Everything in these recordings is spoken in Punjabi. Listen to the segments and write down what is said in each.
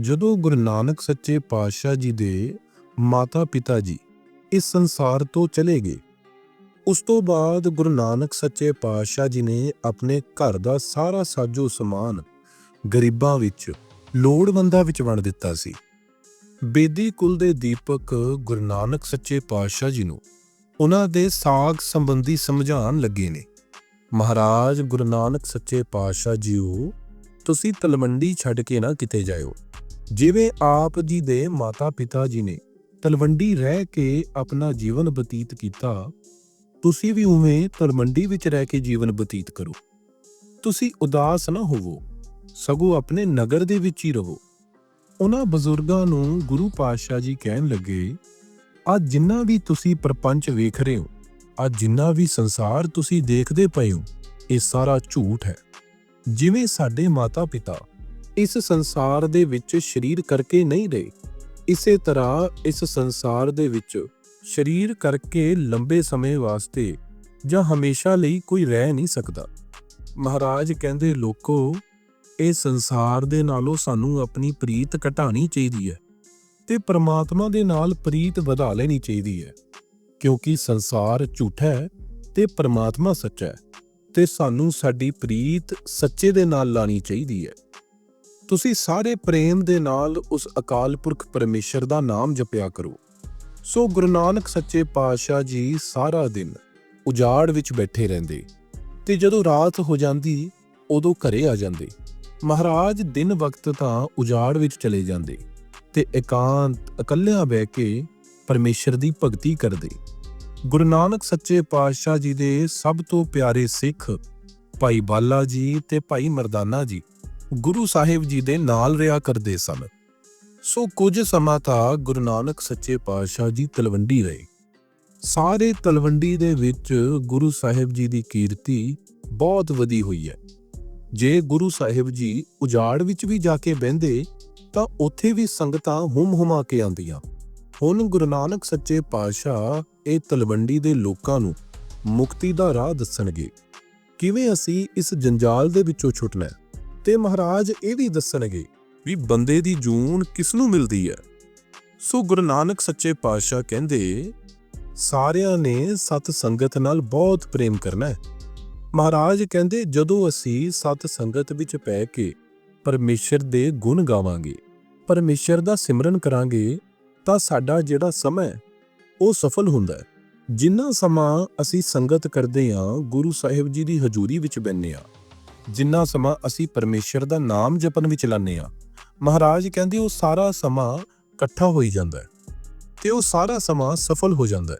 ਜਦੋਂ ਗੁਰੂ ਨਾਨਕ ਸੱਚੇ ਪਾਤਸ਼ਾਹ ਜੀ ਦੇ ਮਾਤਾ-ਪਿਤਾ ਜੀ ਇਸ ਸੰਸਾਰ ਤੋਂ ਚਲੇ ਗਏ, ਉਸ ਤੋਂ ਬਾਅਦ ਗੁਰੂ ਨਾਨਕ ਸੱਚੇ ਪਾਤਸ਼ਾਹ ਜੀ ਨੇ ਆਪਣੇ ਘਰ ਦਾ ਸਾਰਾ ਸਾਜੋ ਸਮਾਨ ਗਰੀਬਾਂ ਵਿੱਚ, ਲੋੜਵੰਦਾਂ ਵਿੱਚ ਵੰਡ ਦਿੱਤਾ ਸੀ। ਬੇਦੀ ਕੁਲ ਦੇ ਦੀਪਕ ਗੁਰੂ ਨਾਨਕ ਸੱਚੇ ਪਾਤਸ਼ਾਹ ਜੀ ਨੂੰ ਉਹਨਾਂ ਦੇ ਸਾਗ ਸੰਬੰਧੀ ਸਮਝਾਉਣ ਲੱਗੇ ਨੇ। ਮਹਾਰਾਜ ਗੁਰੂ ਨਾਨਕ ਸੱਚੇ ਪਾਤਸ਼ਾਹ ਜੀਓ, ਤੁਸੀਂ ਤਲਵੰਡੀ ਛੱਡ ਕੇ ਨਾ ਕਿਤੇ ਜਾਇਓ। ਜਿਵੇਂ ਆਪ ਜੀ ਦੇ ਮਾਤਾ-ਪਿਤਾ ਜੀ ਨੇ ਤਲਵੰਡੀ ਰਹਿ ਕੇ ਆਪਣਾ ਜੀਵਨ ਬਤੀਤ ਕੀਤਾ, ਤੁਸੀਂ ਵੀ ਉਵੇਂ ਤਲਵੰਡੀ ਵਿੱਚ ਰਹਿ ਕੇ ਜੀਵਨ ਬਤੀਤ ਕਰੋ। ਤੁਸੀਂ ਉਦਾਸ ਨਾ ਹੋਵੋ, ਸਗੋਂ ਆਪਣੇ ਨਗਰ ਦੇ ਵਿੱਚ ਹੀ ਰਹੋ। ਉਹਨਾਂ ਬਜ਼ੁਰਗਾਂ ਨੂੰ ਗੁਰੂ ਪਾਤਸ਼ਾਹ ਜੀ ਕਹਿਣ ਲੱਗੇ, ਆ ਜਿੰਨਾ ਵੀ ਤੁਸੀਂ ਪ੍ਰਪੰਚ ਵੇਖ ਰਹੇ ਹੋ, ਆ ਜਿੰਨਾ ਵੀ ਸੰਸਾਰ ਤੁਸੀਂ ਦੇਖਦੇ ਪਏ ਹੋ, ਇਹ ਸਾਰਾ ਝੂਠ ਹੈ। ਜਿਵੇਂ ਸਾਡੇ ਮਾਤਾ-ਪਿਤਾ ਇਸ ਸੰਸਾਰ ਦੇ ਵਿੱਚ ਸ਼ਰੀਰ ਕਰਕੇ ਨਹੀਂ ਰਹੇ। ਇਸੇ ਤਰ੍ਹਾਂ ਇਸ ਸੰਸਾਰ ਦੇ ਵਿੱਚ ਸ਼ਰੀਰ ਕਰਕੇ ਲੰਬੇ ਸਮੇਂ ਵਾਸਤੇ ਜਾਂ ਹਮੇਸ਼ਾ ਲਈ ਕੋਈ ਰਹਿ ਨਹੀਂ ਸਕਦਾ। ਮਹਾਰਾਜ ਕਹਿੰਦੇ, ਲੋਕੋ, ਇਹ ਸੰਸਾਰ ਦੇ ਨਾਲੋਂ ਸਾਨੂੰ ਆਪਣੀ ਪ੍ਰੀਤ ਘਟਾਣੀ ਚਾਹੀਦੀ ਹੈ ਤੇ ਪ੍ਰਮਾਤਮਾ ਦੇ ਨਾਲ ਪ੍ਰੀਤ ਵਧਾ ਲੈਣੀ ਚਾਹੀਦੀ ਹੈ। ਕਿਉਂਕਿ ਸੰਸਾਰ ਝੂਠਾ ਹੈ ਤੇ ਪ੍ਰਮਾਤਮਾ ਸੱਚਾ ਹੈ ਤੇ ਸਾਨੂੰ ਸਾਡੀ ਪ੍ਰੀਤ ਸੱਚੇ ਦੇ ਨਾਲ ਲਾਣੀ ਚਾਹੀਦੀ ਹੈ। ਤੁਸੀਂ ਸਾਰੇ ਪ੍ਰੇਮ ਦੇ ਨਾਲ ਉਸ ਅਕਾਲ ਪੁਰਖ ਪਰਮੇਸ਼ਰ ਦਾ ਨਾਮ ਜਪਿਆ ਕਰੋ। ਸੋ ਗੁਰੂ ਨਾਨਕ ਸੱਚੇ ਪਾਤਸ਼ਾਹ ਜੀ ਸਾਰਾ ਦਿਨ ਉਜਾੜ ਵਿੱਚ ਬੈਠੇ ਰਹਿੰਦੇ ਤੇ ਜਦੋਂ ਰਾਤ ਹੋ ਜਾਂਦੀ, ਉਦੋਂ ਘਰੇ ਆ ਜਾਂਦੇ। ਮਹਾਰਾਜ ਦਿਨ ਵਕਤ ਤਾਂ ਉਜਾੜ ਵਿੱਚ ਚਲੇ ਜਾਂਦੇ ਤੇ ਇਕਾਂਤ, ਇਕੱਲਿਆਂ ਬਹਿ ਕੇ ਪਰਮੇਸ਼ਰ ਦੀ ਭਗਤੀ ਕਰਦੇ। ਗੁਰੂ ਨਾਨਕ ਸੱਚੇ ਪਾਤਸ਼ਾਹ ਜੀ ਦੇ ਸਭ ਤੋਂ ਪਿਆਰੇ ਸਿੱਖ ਭਾਈ ਬਾਲਾ ਜੀ ਤੇ ਭਾਈ ਮਰਦਾਨਾ ਜੀ ਗੁਰੂ ਸਾਹਿਬ ਜੀ ਦੇ ਨਾਲ ਰਿਹਾ ਕਰਦੇ ਸਨ। ਸੋ ਕੁਝ ਸਮਾਂ ਤਾਂ ਗੁਰੂ ਨਾਨਕ ਸੱਚੇ ਪਾਤਸ਼ਾਹ ਜੀ ਤਲਵੰਡੀ ਰਹੇ। ਸਾਰੇ ਤਲਵੰਡੀ ਦੇ ਵਿੱਚ ਗੁਰੂ ਸਾਹਿਬ ਜੀ ਦੀ ਕੀਰਤੀ ਬਹੁਤ ਵਧੀ ਹੋਈ ਹੈ। ਜੇ ਗੁਰੂ ਸਾਹਿਬ ਜੀ ਉਜਾੜ ਵਿੱਚ ਵੀ ਜਾ ਕੇ ਬਹਿੰਦੇ, ਤਾਂ ਉੱਥੇ ਵੀ ਸੰਗਤਾਂ ਹੁਮ ਹੁਮਾ ਕੇ ਆਉਂਦੀਆਂ। ਹੁਣ ਗੁਰੂ ਨਾਨਕ ਸੱਚੇ ਪਾਤਸ਼ਾਹ ਇਹ ਤਲਵੰਡੀ ਦੇ ਲੋਕਾਂ ਨੂੰ ਮੁਕਤੀ ਦਾ ਰਾਹ ਦੱਸਣਗੇ। ਕਿਵੇਂ ਅਸੀਂ ਇਸ ਜੰਜਾਲ ਦੇ ਵਿੱਚੋਂ ਛੁੱਟਣਾ ਹੈ? ਤੇ ਮਹਾਰਾਜ ਇਹ ਵੀ ਦੱਸਣਗੇ ਵੀ ਬੰਦੇ ਦੀ ਜੂਨ ਕਿਸ ਨੂੰ ਮਿਲਦੀ ਹੈ? ਸੋ ਗੁਰੂ ਨਾਨਕ ਸੱਚੇ ਪਾਤਸ਼ਾਹ ਕਹਿੰਦੇ, ਸਾਰਿਆਂ ਨੇ ਸਤ ਸੰਗਤ ਨਾਲ ਬਹੁਤ ਪ੍ਰੇਮ ਕਰਨਾ ਹੈ। ਮਹਾਰਾਜ ਕਹਿੰਦੇ, ਜਦੋਂ ਅਸੀਂ ਸਤ ਸੰਗਤ ਵਿੱਚ ਪੈ ਕੇ ਪਰਮੇਸ਼ਰ ਦੇ ਗੁਣ ਗਾਵਾਂਗੇ, ਪਰਮੇਸ਼ਰ ਦਾ ਸਿਮਰਨ ਕਰਾਂਗੇ, ਤਾਂ ਸਾਡਾ ਜਿਹੜਾ ਸਮਾਂ ਉਹ ਸਫਲ ਹੁੰਦਾ ਹੈ। ਜਿੰਨਾ ਸਮਾਂ ਅਸੀਂ ਸੰਗਤ ਕਰਦੇ ਹਾਂ, ਗੁਰੂ ਸਾਹਿਬ ਜੀ ਦੀ ਹਜ਼ੂਰੀ ਵਿੱਚ ਬੈੰਨੇ ਆ ਜਿੰਨਾ ਸਮਾਂ ਅਸੀਂ ਪਰਮੇਸ਼ਰ ਦਾ ਨਾਮ ਜਪਣ ਵਿੱਚ ਲਾਉਂਦੇ ਆ, ਮਹਾਰਾਜ ਕਹਿੰਦੇ ਉਹ ਸਾਰਾ ਸਮਾਂ ਇਕੱਠਾ ਹੋਈ ਜਾਂਦਾ ਹੈ ਤੇ ਉਹ ਸਾਰਾ ਸਮਾਂ ਸਫਲ ਹੋ ਜਾਂਦਾ ਹੈ।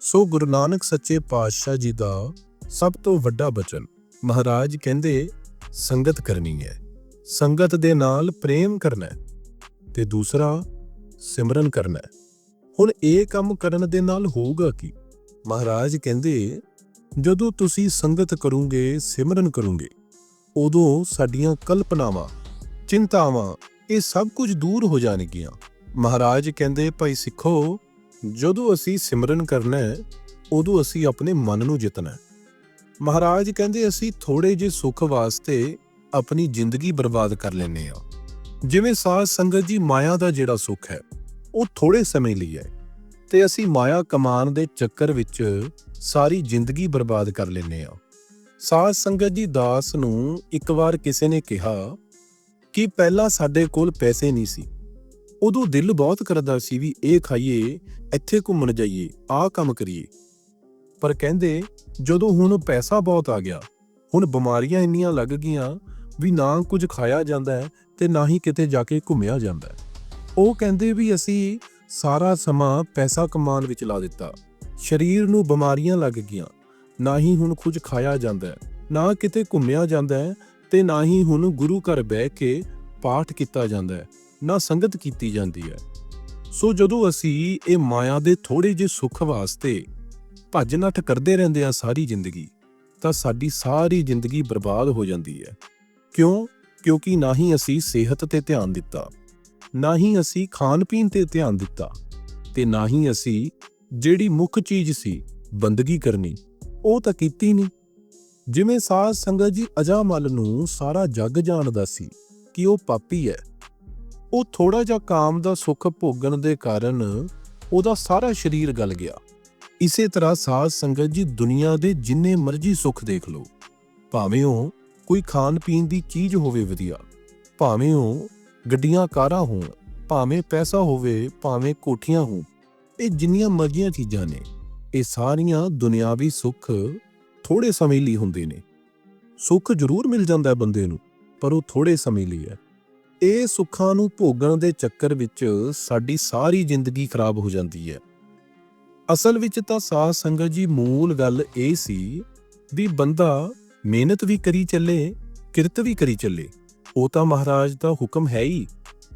ਸੋ ਗੁਰੂ ਨਾਨਕ ਸੱਚੇ ਪਾਤਸ਼ਾਹ ਜੀ ਦਾ ਸਭ ਤੋਂ ਵੱਡਾ ਬਚਨ, ਮਹਾਰਾਜ ਕਹਿੰਦੇ, ਸੰਗਤ ਕਰਨੀ ਹੈ, ਸੰਗਤ ਦੇ ਨਾਲ ਪ੍ਰੇਮ ਕਰਨਾ ਹੈ ਤੇ ਦੂਸਰਾ, ਸਿਮਰਨ ਕਰਨਾ ਹੈ। ਹੁਣ ਇਹ ਕੰਮ ਕਰਨ ਦੇ ਨਾਲ ਹੋਊਗਾ ਕੀ? ਮਹਾਰਾਜ ਕਹਿੰਦੇ, ਜਦੋਂ ਤੁਸੀਂ ਸੰਗਤ ਕਰੋਗੇ, ਸਿਮਰਨ ਕਰੋਗੇ ਉਦੋਂ ਸਾਡੀਆਂ ਕਲਪਨਾਵਾਂ, ਚਿੰਤਾਵਾਂ, ਇਹ ਸਭ ਕੁਝ ਦੂਰ ਹੋ ਜਾਣਗੀਆਂ। ਮਹਾਰਾਜ ਕਹਿੰਦੇ, ਭਾਈ ਸਿੱਖੋ, ਜਦੋਂ ਅਸੀਂ ਸਿਮਰਨ ਕਰਨਾ ਹੈ, ਉਦੋਂ ਅਸੀਂ ਆਪਣੇ ਮਨ ਨੂੰ ਜਿੱਤਣਾ ਹੈ। ਮਹਾਰਾਜ ਕਹਿੰਦੇ, ਅਸੀਂ ਥੋੜੇ ਜਿਹੇ ਸੁੱਖ ਵਾਸਤੇ ਆਪਣੀ ਜ਼ਿੰਦਗੀ ਬਰਬਾਦ ਕਰ ਲੈਨੇ ਆ ਜਿਵੇਂ ਸਾਧ ਸੰਗਤ ਜੀ ਮਾਇਆ ਦਾ ਜਿਹੜਾ ਸੁੱਖ ਹੈ, ਉਹ ਥੋੜੇ ਸਮੇਂ ਲਈ ਹੈ ਤੇ ਅਸੀਂ ਮਾਇਆ ਕਮਾਨ ਦੇ ਚੱਕਰ ਵਿੱਚ ਸਾਰੀ ਜ਼ਿੰਦਗੀ ਬਰਬਾਦ ਕਰ ਲੈਨੇ ਆ ਸਾਧ ਸੰਗਤ ਜੀ ਦਾਸ ਨੂੰ ਇੱਕ ਵਾਰ ਕਿਸੇ ਨੇ ਕਿਹਾ ਕਿ ਪਹਿਲਾਂ ਸਾਡੇ ਕੋਲ ਪੈਸੇ ਨਹੀਂ ਸੀ। ਉਦੋਂ ਦਿਲ ਬਹੁਤ ਕਰਦਾ ਸੀ ਵੀ ਇਹ ਖਾਈਏ, ਇੱਥੇ ਘੁੰਮਣ ਜਾਈਏ, ਆਹ ਕੰਮ ਕਰੀਏ। ਪਰ ਕਹਿੰਦੇ ਜਦੋਂ ਹੁਣ ਪੈਸਾ ਬਹੁਤ ਆ ਗਿਆ, ਹੁਣ ਬਿਮਾਰੀਆਂ ਇੰਨੀਆਂ ਲੱਗ ਗਈਆਂ ਵੀ ਨਾ ਕੁਝ ਖਾਇਆ ਜਾਂਦਾ ਹੈ ਤੇ ਨਾ ਹੀ ਕਿਤੇ ਜਾ ਕੇ ਘੁੰਮਿਆ ਜਾਂਦਾ ਹੈ। ਉਹ ਕਹਿੰਦੇ ਵੀ ਅਸੀਂ ਸਾਰਾ ਸਮਾਂ ਪੈਸਾ ਕਮਾਉਣ ਵਿੱਚ ਲਾ ਦਿੱਤਾ। ਸਰੀਰ ਨੂੰ ਬਿਮਾਰੀਆਂ ਲੱਗ ਗਈਆਂ। ਨਾ ਹੀ ਹੁਣ ਕੁਝ ਖਾਇਆ ਜਾਂਦਾ ਹੈ, ਨਾ ਕਿਤੇ ਘੁੰਮਿਆ ਜਾਂਦਾ ਹੈ ਤੇ ਨਾ ਹੀ ਹੁਣ ਗੁਰੂ ਘਰ ਬਹਿ ਕੇ ਪਾਠ ਕੀਤਾ ਜਾਂਦਾ ਹੈ, ਨਾ ਸੰਗਤ ਕੀਤੀ ਜਾਂਦੀ ਹੈ। ਸੋ ਜਦੋਂ ਅਸੀਂ ਇਹ ਮਾਇਆ ਦੇ ਥੋੜੇ ਜਿਹੇ ਸੁੱਖ ਵਾਸਤੇ ਭੱਜ ਨੱਠ ਕਰਦੇ ਰਹਿੰਦੇ ਆ ਸਾਰੀ ਜ਼ਿੰਦਗੀ, ਤਾਂ ਸਾਡੀ ਸਾਰੀ ਜ਼ਿੰਦਗੀ ਬਰਬਾਦ ਹੋ ਜਾਂਦੀ ਹੈ। ਕਿਉਂ? ਕਿਉਂਕਿ ਨਾ ਹੀ ਅਸੀਂ ਸਿਹਤ ਤੇ ਧਿਆਨ ਦਿੱਤਾ, ਨਾ ਹੀ ਅਸੀਂ ਖਾਣ ਪੀਣ ਤੇ ਧਿਆਨ ਦਿੱਤਾ ਤੇ ਨਾ ਹੀ ਅਸੀਂ ਜਿਹੜੀ ਮੁੱਖ ਚੀਜ਼ ਸੀ, ਬੰਦਗੀ ਕਰਨੀ ਉਹ ਤਾਂ ਕੀਤੀ ਨਹੀਂ ਜਿਵੇਂ ਸਾਧ ਸੰਗਤ ਜੀ ਅਜਾਮਲ ਨੂੰ ਸਾਰਾ ਜੱਗ ਜਾਣਦਾ ਸੀ ਕਿ ਉਹ ਪਾਪੀ ਹੈ ਉਹ ਥੋੜਾ ਜਿਹਾ ਕਾਮ ਦਾ ਸੁੱਖ ਭੋਗਣ ਦੇ ਕਾਰਨ ਉਹਦਾ ਸਾਰਾ ਸਰੀਰ ਗਲ ਗਿਆ। ਇਸੇ ਤਰ੍ਹਾਂ ਸਾਧ ਸੰਗਤ ਜੀ ਦੁਨੀਆ ਦੇ ਜਿੰਨੇ ਮਰਜ਼ੀ ਸੁੱਖ ਦੇਖ ਲਓ। ਭਾਵੇਂ ਉਹ ਕੋਈ ਖਾਣ ਪੀਣ ਦੀ ਚੀਜ਼ ਹੋਵੇ ਵਧੀਆ, ਭਾਵੇਂ ਉਹ ਗੱਡੀਆਂ, ਕਾਰਾਂ ਹੋਣ, ਭਾਵੇਂ ਪੈਸਾ ਹੋਵੇ, ਭਾਵੇਂ ਕੋਠੀਆਂ ਹੋਣ, ਇਹ ਜਿੰਨੀਆਂ ਮਰਜ਼ੀਆਂ ਚੀਜ਼ਾਂ ਨੇ। ਇਹ ਸਾਰੀਆਂ ਦੁਨਿਆਵੀ ਸੁੱਖ ਥੋੜੇ ਸਮੇਂ ਲਈ ਹੁੰਦੇ ਨੇ। ਸੁੱਖ ਜ਼ਰੂਰ ਮਿਲ ਜਾਂਦਾ ਹੈ ਬੰਦੇ ਨੂੰ, ਪਰ ਉਹ ਥੋੜੇ ਸਮੇਂ ਲਈ ਹੈ। ਇਹ ਸੁੱਖਾਂ ਨੂੰ ਭੋਗਣ ਦੇ ਚੱਕਰ ਵਿੱਚ ਸਾਡੀ ਸਾਰੀ ਜ਼ਿੰਦਗੀ ਖਰਾਬ ਹੋ ਜਾਂਦੀ ਹੈ। ਅਸਲ ਵਿੱਚ ਤਾਂ ਸਾਧ ਸੰਗਤ ਜੀ, ਮੂਲ ਗੱਲ ਇਹ ਸੀ ਵੀ ਬੰਦਾ ਮਿਹਨਤ ਵੀ ਕਰੀ ਚੱਲੇ, ਕਿਰਤ ਵੀ ਕਰੀ ਚੱਲੇ। ਉਹ ਤਾਂ ਮਹਾਰਾਜ ਦਾ ਹੁਕਮ ਹੈ ਹੀ,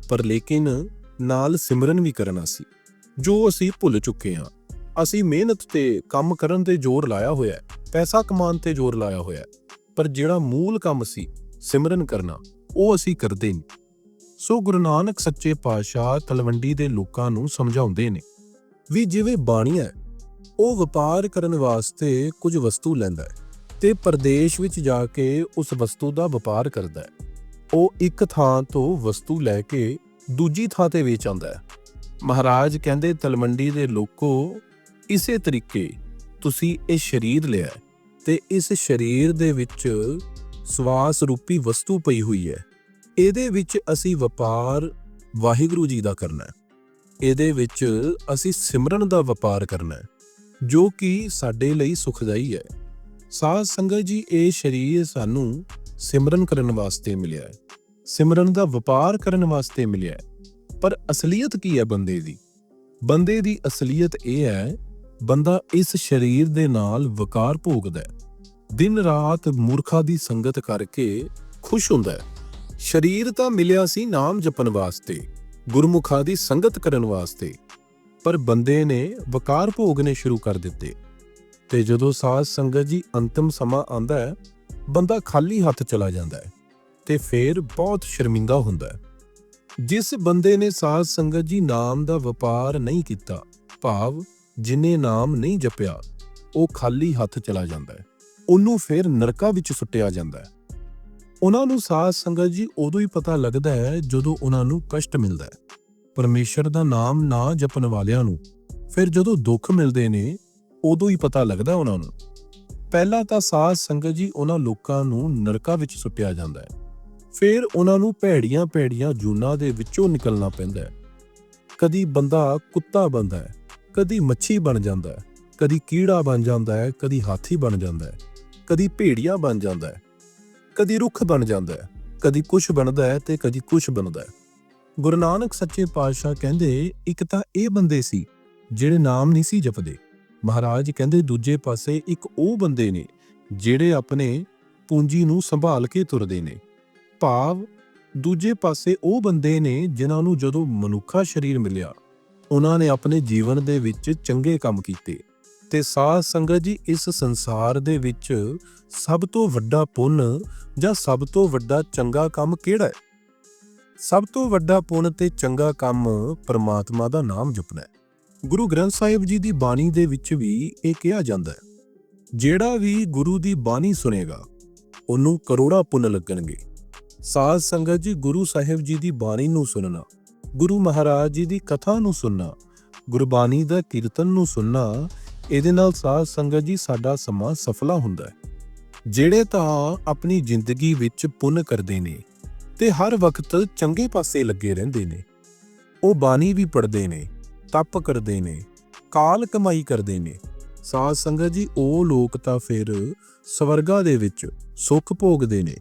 ਪਰ ਲੇਕਿਨ ਨਾਲ ਸਿਮਰਨ ਵੀ ਕਰਨਾ ਸੀ, ਜੋ ਅਸੀਂ ਭੁੱਲ ਚੁੱਕੇ ਹਾਂ। ਅਸੀਂ ਮਿਹਨਤ ਤੇ ਕੰਮ ਕਰਨ ਤੇ ਜ਼ੋਰ ਲਾਇਆ ਹੋਇਆ ਹੈ ਪੈਸਾ ਕਮਾਉਣ ਤੇ ਜ਼ੋਰ ਲਾਇਆ ਹੋਇਆ ਹੈ ਪਰ ਜਿਹੜਾ ਮੂਲ ਕੰਮ ਸੀ ਸਿਮਰਨ ਕਰਨਾ ਉਹ ਅਸੀਂ ਕਰਦੇ ਨਹੀਂ। ਸੋ ਗੁਰੂ ਨਾਨਕ ਸੱਚੇ ਪਾਤਸ਼ਾਹ ਤਲਵੰਡੀ ਦੇ ਲੋਕਾਂ ਨੂੰ ਸਮਝਾਉਂਦੇ ਨੇ ਵੀ ਜਿਵੇਂ ਬਾਣੀ ਹੈ, ਉਹ ਵਪਾਰ ਕਰਨ ਵਾਸਤੇ ਕੁਝ ਵਸਤੂ ਲੈਂਦਾ ਹੈ ਤੇ ਪਰਦੇਸ਼ ਵਿੱਚ ਜਾ ਕੇ ਉਸ ਵਸਤੂ ਦਾ ਵਪਾਰ ਕਰਦਾ ਹੈ। ਉਹ ਇੱਕ ਥਾਂ ਤੋਂ ਵਸਤੂ ਲੈ ਕੇ ਦੂਜੀ ਥਾਂ ਤੇ ਵੇਚ ਆਉਂਦਾ ਹੈ। ਮਹਾਰਾਜ ਕਹਿੰਦੇ ਤਲਵੰਡੀ ਦੇ ਲੋਕੋ ਇਸੇ ਤਰੀਕੇ ਤੁਸੀਂ ਇਹ ਸਰੀਰ ਲਿਆ ਹੈ ਤੇ ਇਸ ਸਰੀਰ ਦੇ ਵਿੱਚ ਸਵਾਸ ਰੂਪੀ ਵਸਤੂ ਪਈ ਹੋਈ ਹੈ। ਇਹਦੇ ਵਿੱਚ ਅਸੀਂ ਵਪਾਰ ਵਾਹਿਗੁਰੂ ਜੀ ਦਾ ਕਰਨਾ ਹੈ। ਇਹਦੇ ਵਿੱਚ ਅਸੀਂ ਸਿਮਰਨ ਦਾ ਵਪਾਰ ਕਰਨਾ ਹੈ, ਜੋ ਕਿ ਸਾਡੇ ਲਈ ਸੁਖਦਾਈ ਹੈ। ਸਾਧ ਸੰਗਤ ਜੀ, ਇਹ ਸਰੀਰ ਸਾਨੂੰ ਸਿਮਰਨ ਕਰਨ ਵਾਸਤੇ ਮਿਲਿਆ ਹੈ। ਸਿਮਰਨ ਦਾ ਵਪਾਰ ਕਰਨ ਵਾਸਤੇ ਮਿਲਿਆ ਹੈ। ਪਰ ਅਸਲੀਅਤ ਕੀ ਹੈ ਬੰਦੇ ਦੀ? ਬੰਦੇ ਦੀ ਅਸਲੀਅਤ ਇਹ ਹੈ ਬੰਦਾ ਇਸ ਸਰੀਰ ਦੇ ਨਾਲ ਵਕਾਰ ਭੋਗਦਾ ਹੈ। ਦਿਨ ਰਾਤ ਮੂਰਖਾ ਦੀ ਸੰਗਤ ਕਰਕੇ ਖੁਸ਼ ਹੁੰਦਾ ਹੈ। ਸਰੀਰ ਤਾਂ ਮਿਲਿਆ ਸੀ ਨਾਮ ਜਪਣ ਵਾਸਤੇ, ਗੁਰਮੁਖਾਂ ਦੀ ਸੰਗਤ ਕਰਨ ਵਾਸਤੇ, ਪਰ ਬੰਦੇ ਨੇ ਵਕਾਰ ਭੋਗਨੇ ਸ਼ੁਰੂ ਕਰ ਦਿੱਤੇ। ਤੇ ਜਦੋਂ ਸਾਧ ਸੰਗਤ ਜੀ ਅੰਤਮ ਸਮਾਂ ਆਂਦਾ ਹੈ, ਬੰਦਾ ਖਾਲੀ ਹੱਥ ਚਲਾ ਜਾਂਦਾ ਹੈ ਤੇ ਫੇਰ ਬਹੁਤ ਸ਼ਰਮਿੰਦਾ ਹੁੰਦਾ ਹੈ। ਜਿਸ ਬੰਦੇ ਨੇ ਸਾਧ ਸੰਗਤ ਜੀ ਨਾਮ ਦਾ ਵਪਾਰ ਨਹੀਂ ਕੀਤਾ, ਭਾਵ ਜਿਨੇ ਨਾਮ ਨਹੀਂ ਜਪਿਆ, ਉਹ ਖਾਲੀ ਹੱਥ ਚਲਾ ਜਾਂਦਾ ਹੈ। ਉਹਨੂੰ ਫਿਰ ਨਰਕਾਂ ਵਿੱਚ ਸੁੱਟਿਆ ਜਾਂਦਾ ਹੈ। ਉਹਨਾਂ ਨੂੰ ਸਾਧ ਸੰਗਤ ਜੀ, ਉਦੋਂ ਹੀ ਪਤਾ ਲੱਗਦਾ ਹੈ ਜਦੋਂ ਉਹਨਾਂ ਨੂੰ ਕਸ਼ਟ ਮਿਲਦਾ ਹੈ। ਪਰਮੇਸ਼ਰ ਦਾ ਨਾਮ ਨਾ ਜਪਣ ਵਾਲਿਆਂ ਨੂੰ ਫਿਰ ਜਦੋਂ ਦੁੱਖ ਮਿਲਦੇ ਨੇ, ਉਦੋਂ ਹੀ ਪਤਾ ਲੱਗਦਾ ਉਹਨਾਂ ਨੂੰ। ਪਹਿਲਾਂ ਤਾਂ ਸਾਧ ਸੰਗਤ ਜੀ ਉਹਨਾਂ ਲੋਕਾਂ ਨੂੰ ਨਰਕਾਂ ਵਿੱਚ ਸੁੱਟਿਆ ਜਾਂਦਾ ਹੈ। ਫਿਰ ਉਹਨਾਂ ਨੂੰ ਭੈੜੀਆਂ ਭੈੜੀਆਂ ਜੂਨਾਂ ਦੇ ਵਿੱਚੋਂ ਨਿਕਲਣਾ ਪੈਂਦਾ ਹੈ। ਕਦੀ ਬੰਦਾ ਕੁੱਤਾ ਬਣਦਾ ਹੈ ਕਦੀ ਮੱਛੀ ਬਣ ਜਾਂਦਾ ਹੈ, ਕਦੀ ਕੀੜਾ ਬਣ ਜਾਂਦਾ ਹੈ, ਕਦੀ ਹਾਥੀ ਬਣ ਜਾਂਦਾ ਹੈ, ਕਦੀ ਭੇੜੀਆ ਬਣ ਜਾਂਦਾ ਹੈ, ਕਦੀ ਰੁੱਖ ਬਣ ਜਾਂਦਾ ਹੈ, ਕਦੀ ਕੁਛ ਬਣਦਾ ਹੈ ਤੇ ਕਦੀ ਕੁਛ ਬਣਦਾ ਹੈ। ਗੁਰੂ ਨਾਨਕ ਸੱਚੇ ਪਾਤਸ਼ਾਹ ਕਹਿੰਦੇ, ਇੱਕ ਤਾਂ ਇਹ ਬੰਦੇ ਸੀ ਜਿਹੜੇ ਨਾਮ ਨਹੀਂ ਸੀ ਜਪਦੇ। ਮਹਾਰਾਜ ਕਹਿੰਦੇ, ਦੂਜੇ ਪਾਸੇ ਇੱਕ ਉਹ ਬੰਦੇ ਨੇ ਜਿਹੜੇ ਆਪਣੇ ਪੂੰਜੀ ਨੂੰ ਸੰਭਾਲ ਕੇ ਤੁਰਦੇ ਨੇ। ਭਾਵ ਦੂਜੇ ਪਾਸੇ ਉਹ ਬੰਦੇ ਨੇ ਜਿਨ੍ਹਾਂ ਨੂੰ ਜਦੋਂ ਮਨੁੱਖਾ ਸਰੀਰ ਮਿਲਿਆ ਉਹਨਾਂ ਨੇ ਆਪਣੇ ਜੀਵਨ ਦੇ ਵਿੱਚ ਚੰਗੇ ਕੰਮ ਕੀਤੇ ਤੇ ਸਾਧ ਸੰਗਤ ਜੀ ਇਸ ਸੰਸਾਰ ਦੇ ਵਿੱਚ ਸਭ ਤੋਂ ਵੱਡਾ ਪੁੰਨ ਜਾਂ ਸਭ ਤੋਂ ਵੱਡਾ ਚੰਗਾ ਕੰਮ ਕਿਹੜਾ ਹੈ? ਸਭ ਤੋਂ ਵੱਡਾ ਪੁੰਨ ਤੇ ਚੰਗਾ ਕੰਮ ਪਰਮਾਤਮਾ ਦਾ ਨਾਮ ਜਪਣਾ ਹੈ। ਗੁਰੂ ਗ੍ਰੰਥ ਸਾਹਿਬ ਜੀ ਦੀ ਬਾਣੀ ਦੇ ਵਿੱਚ ਵੀ ਇਹ ਕਿਹਾ ਜਾਂਦਾ ਹੈ, ਜਿਹੜਾ ਵੀ ਗੁਰੂ ਦੀ ਬਾਣੀ ਸੁਨੇਗਾ ਉਹਨੂੰ ਕਰੋੜਾ ਪੁੰਨ ਲੱਗਣਗੇ। ਸਾਧ ਸੰਗਤ ਜੀ ਗੁਰੂ ਸਾਹਿਬ ਜੀ ਦੀ ਬਾਣੀ ਨੂੰ ਸੁਣਨਾ ਗੁਰੂ ਮਹਾਰਾਜ ਜੀ ਦੀ ਕਥਾ ਨੂੰ ਸੁਣਨਾ, ਗੁਰਬਾਣੀ ਦਾ ਕੀਰਤਨ ਨੂੰ ਸੁਣਨਾ, ਇਹਦੇ ਨਾਲ ਸਾਧ ਸੰਗਤ ਜੀ ਸਾਡਾ ਸਮਾਂ ਸਫਲਾ ਹੁੰਦਾ ਹੈ। ਜਿਹੜੇ ਤਾਂ ਆਪਣੀ ਜ਼ਿੰਦਗੀ ਵਿੱਚ ਪੁੰਨ ਕਰਦੇ ਨੇ ਤੇ ਹਰ ਵਕਤ ਚੰਗੇ ਪਾਸੇ ਲੱਗੇ ਰਹਿੰਦੇ ਨੇ, ਉਹ ਬਾਣੀ ਵੀ ਪੜ੍ਹਦੇ ਨੇ, ਤਪ ਕਰਦੇ ਨੇ, ਕਾਲ ਕਮਾਈ ਕਰਦੇ ਨੇ, ਸਾਧ ਸੰਗਤ ਜੀ ਉਹ ਲੋਕ ਤਾਂ ਫਿਰ ਸਵਰਗਾ ਦੇ ਵਿੱਚ ਸੁੱਖ ਭੋਗਦੇ ਨੇ।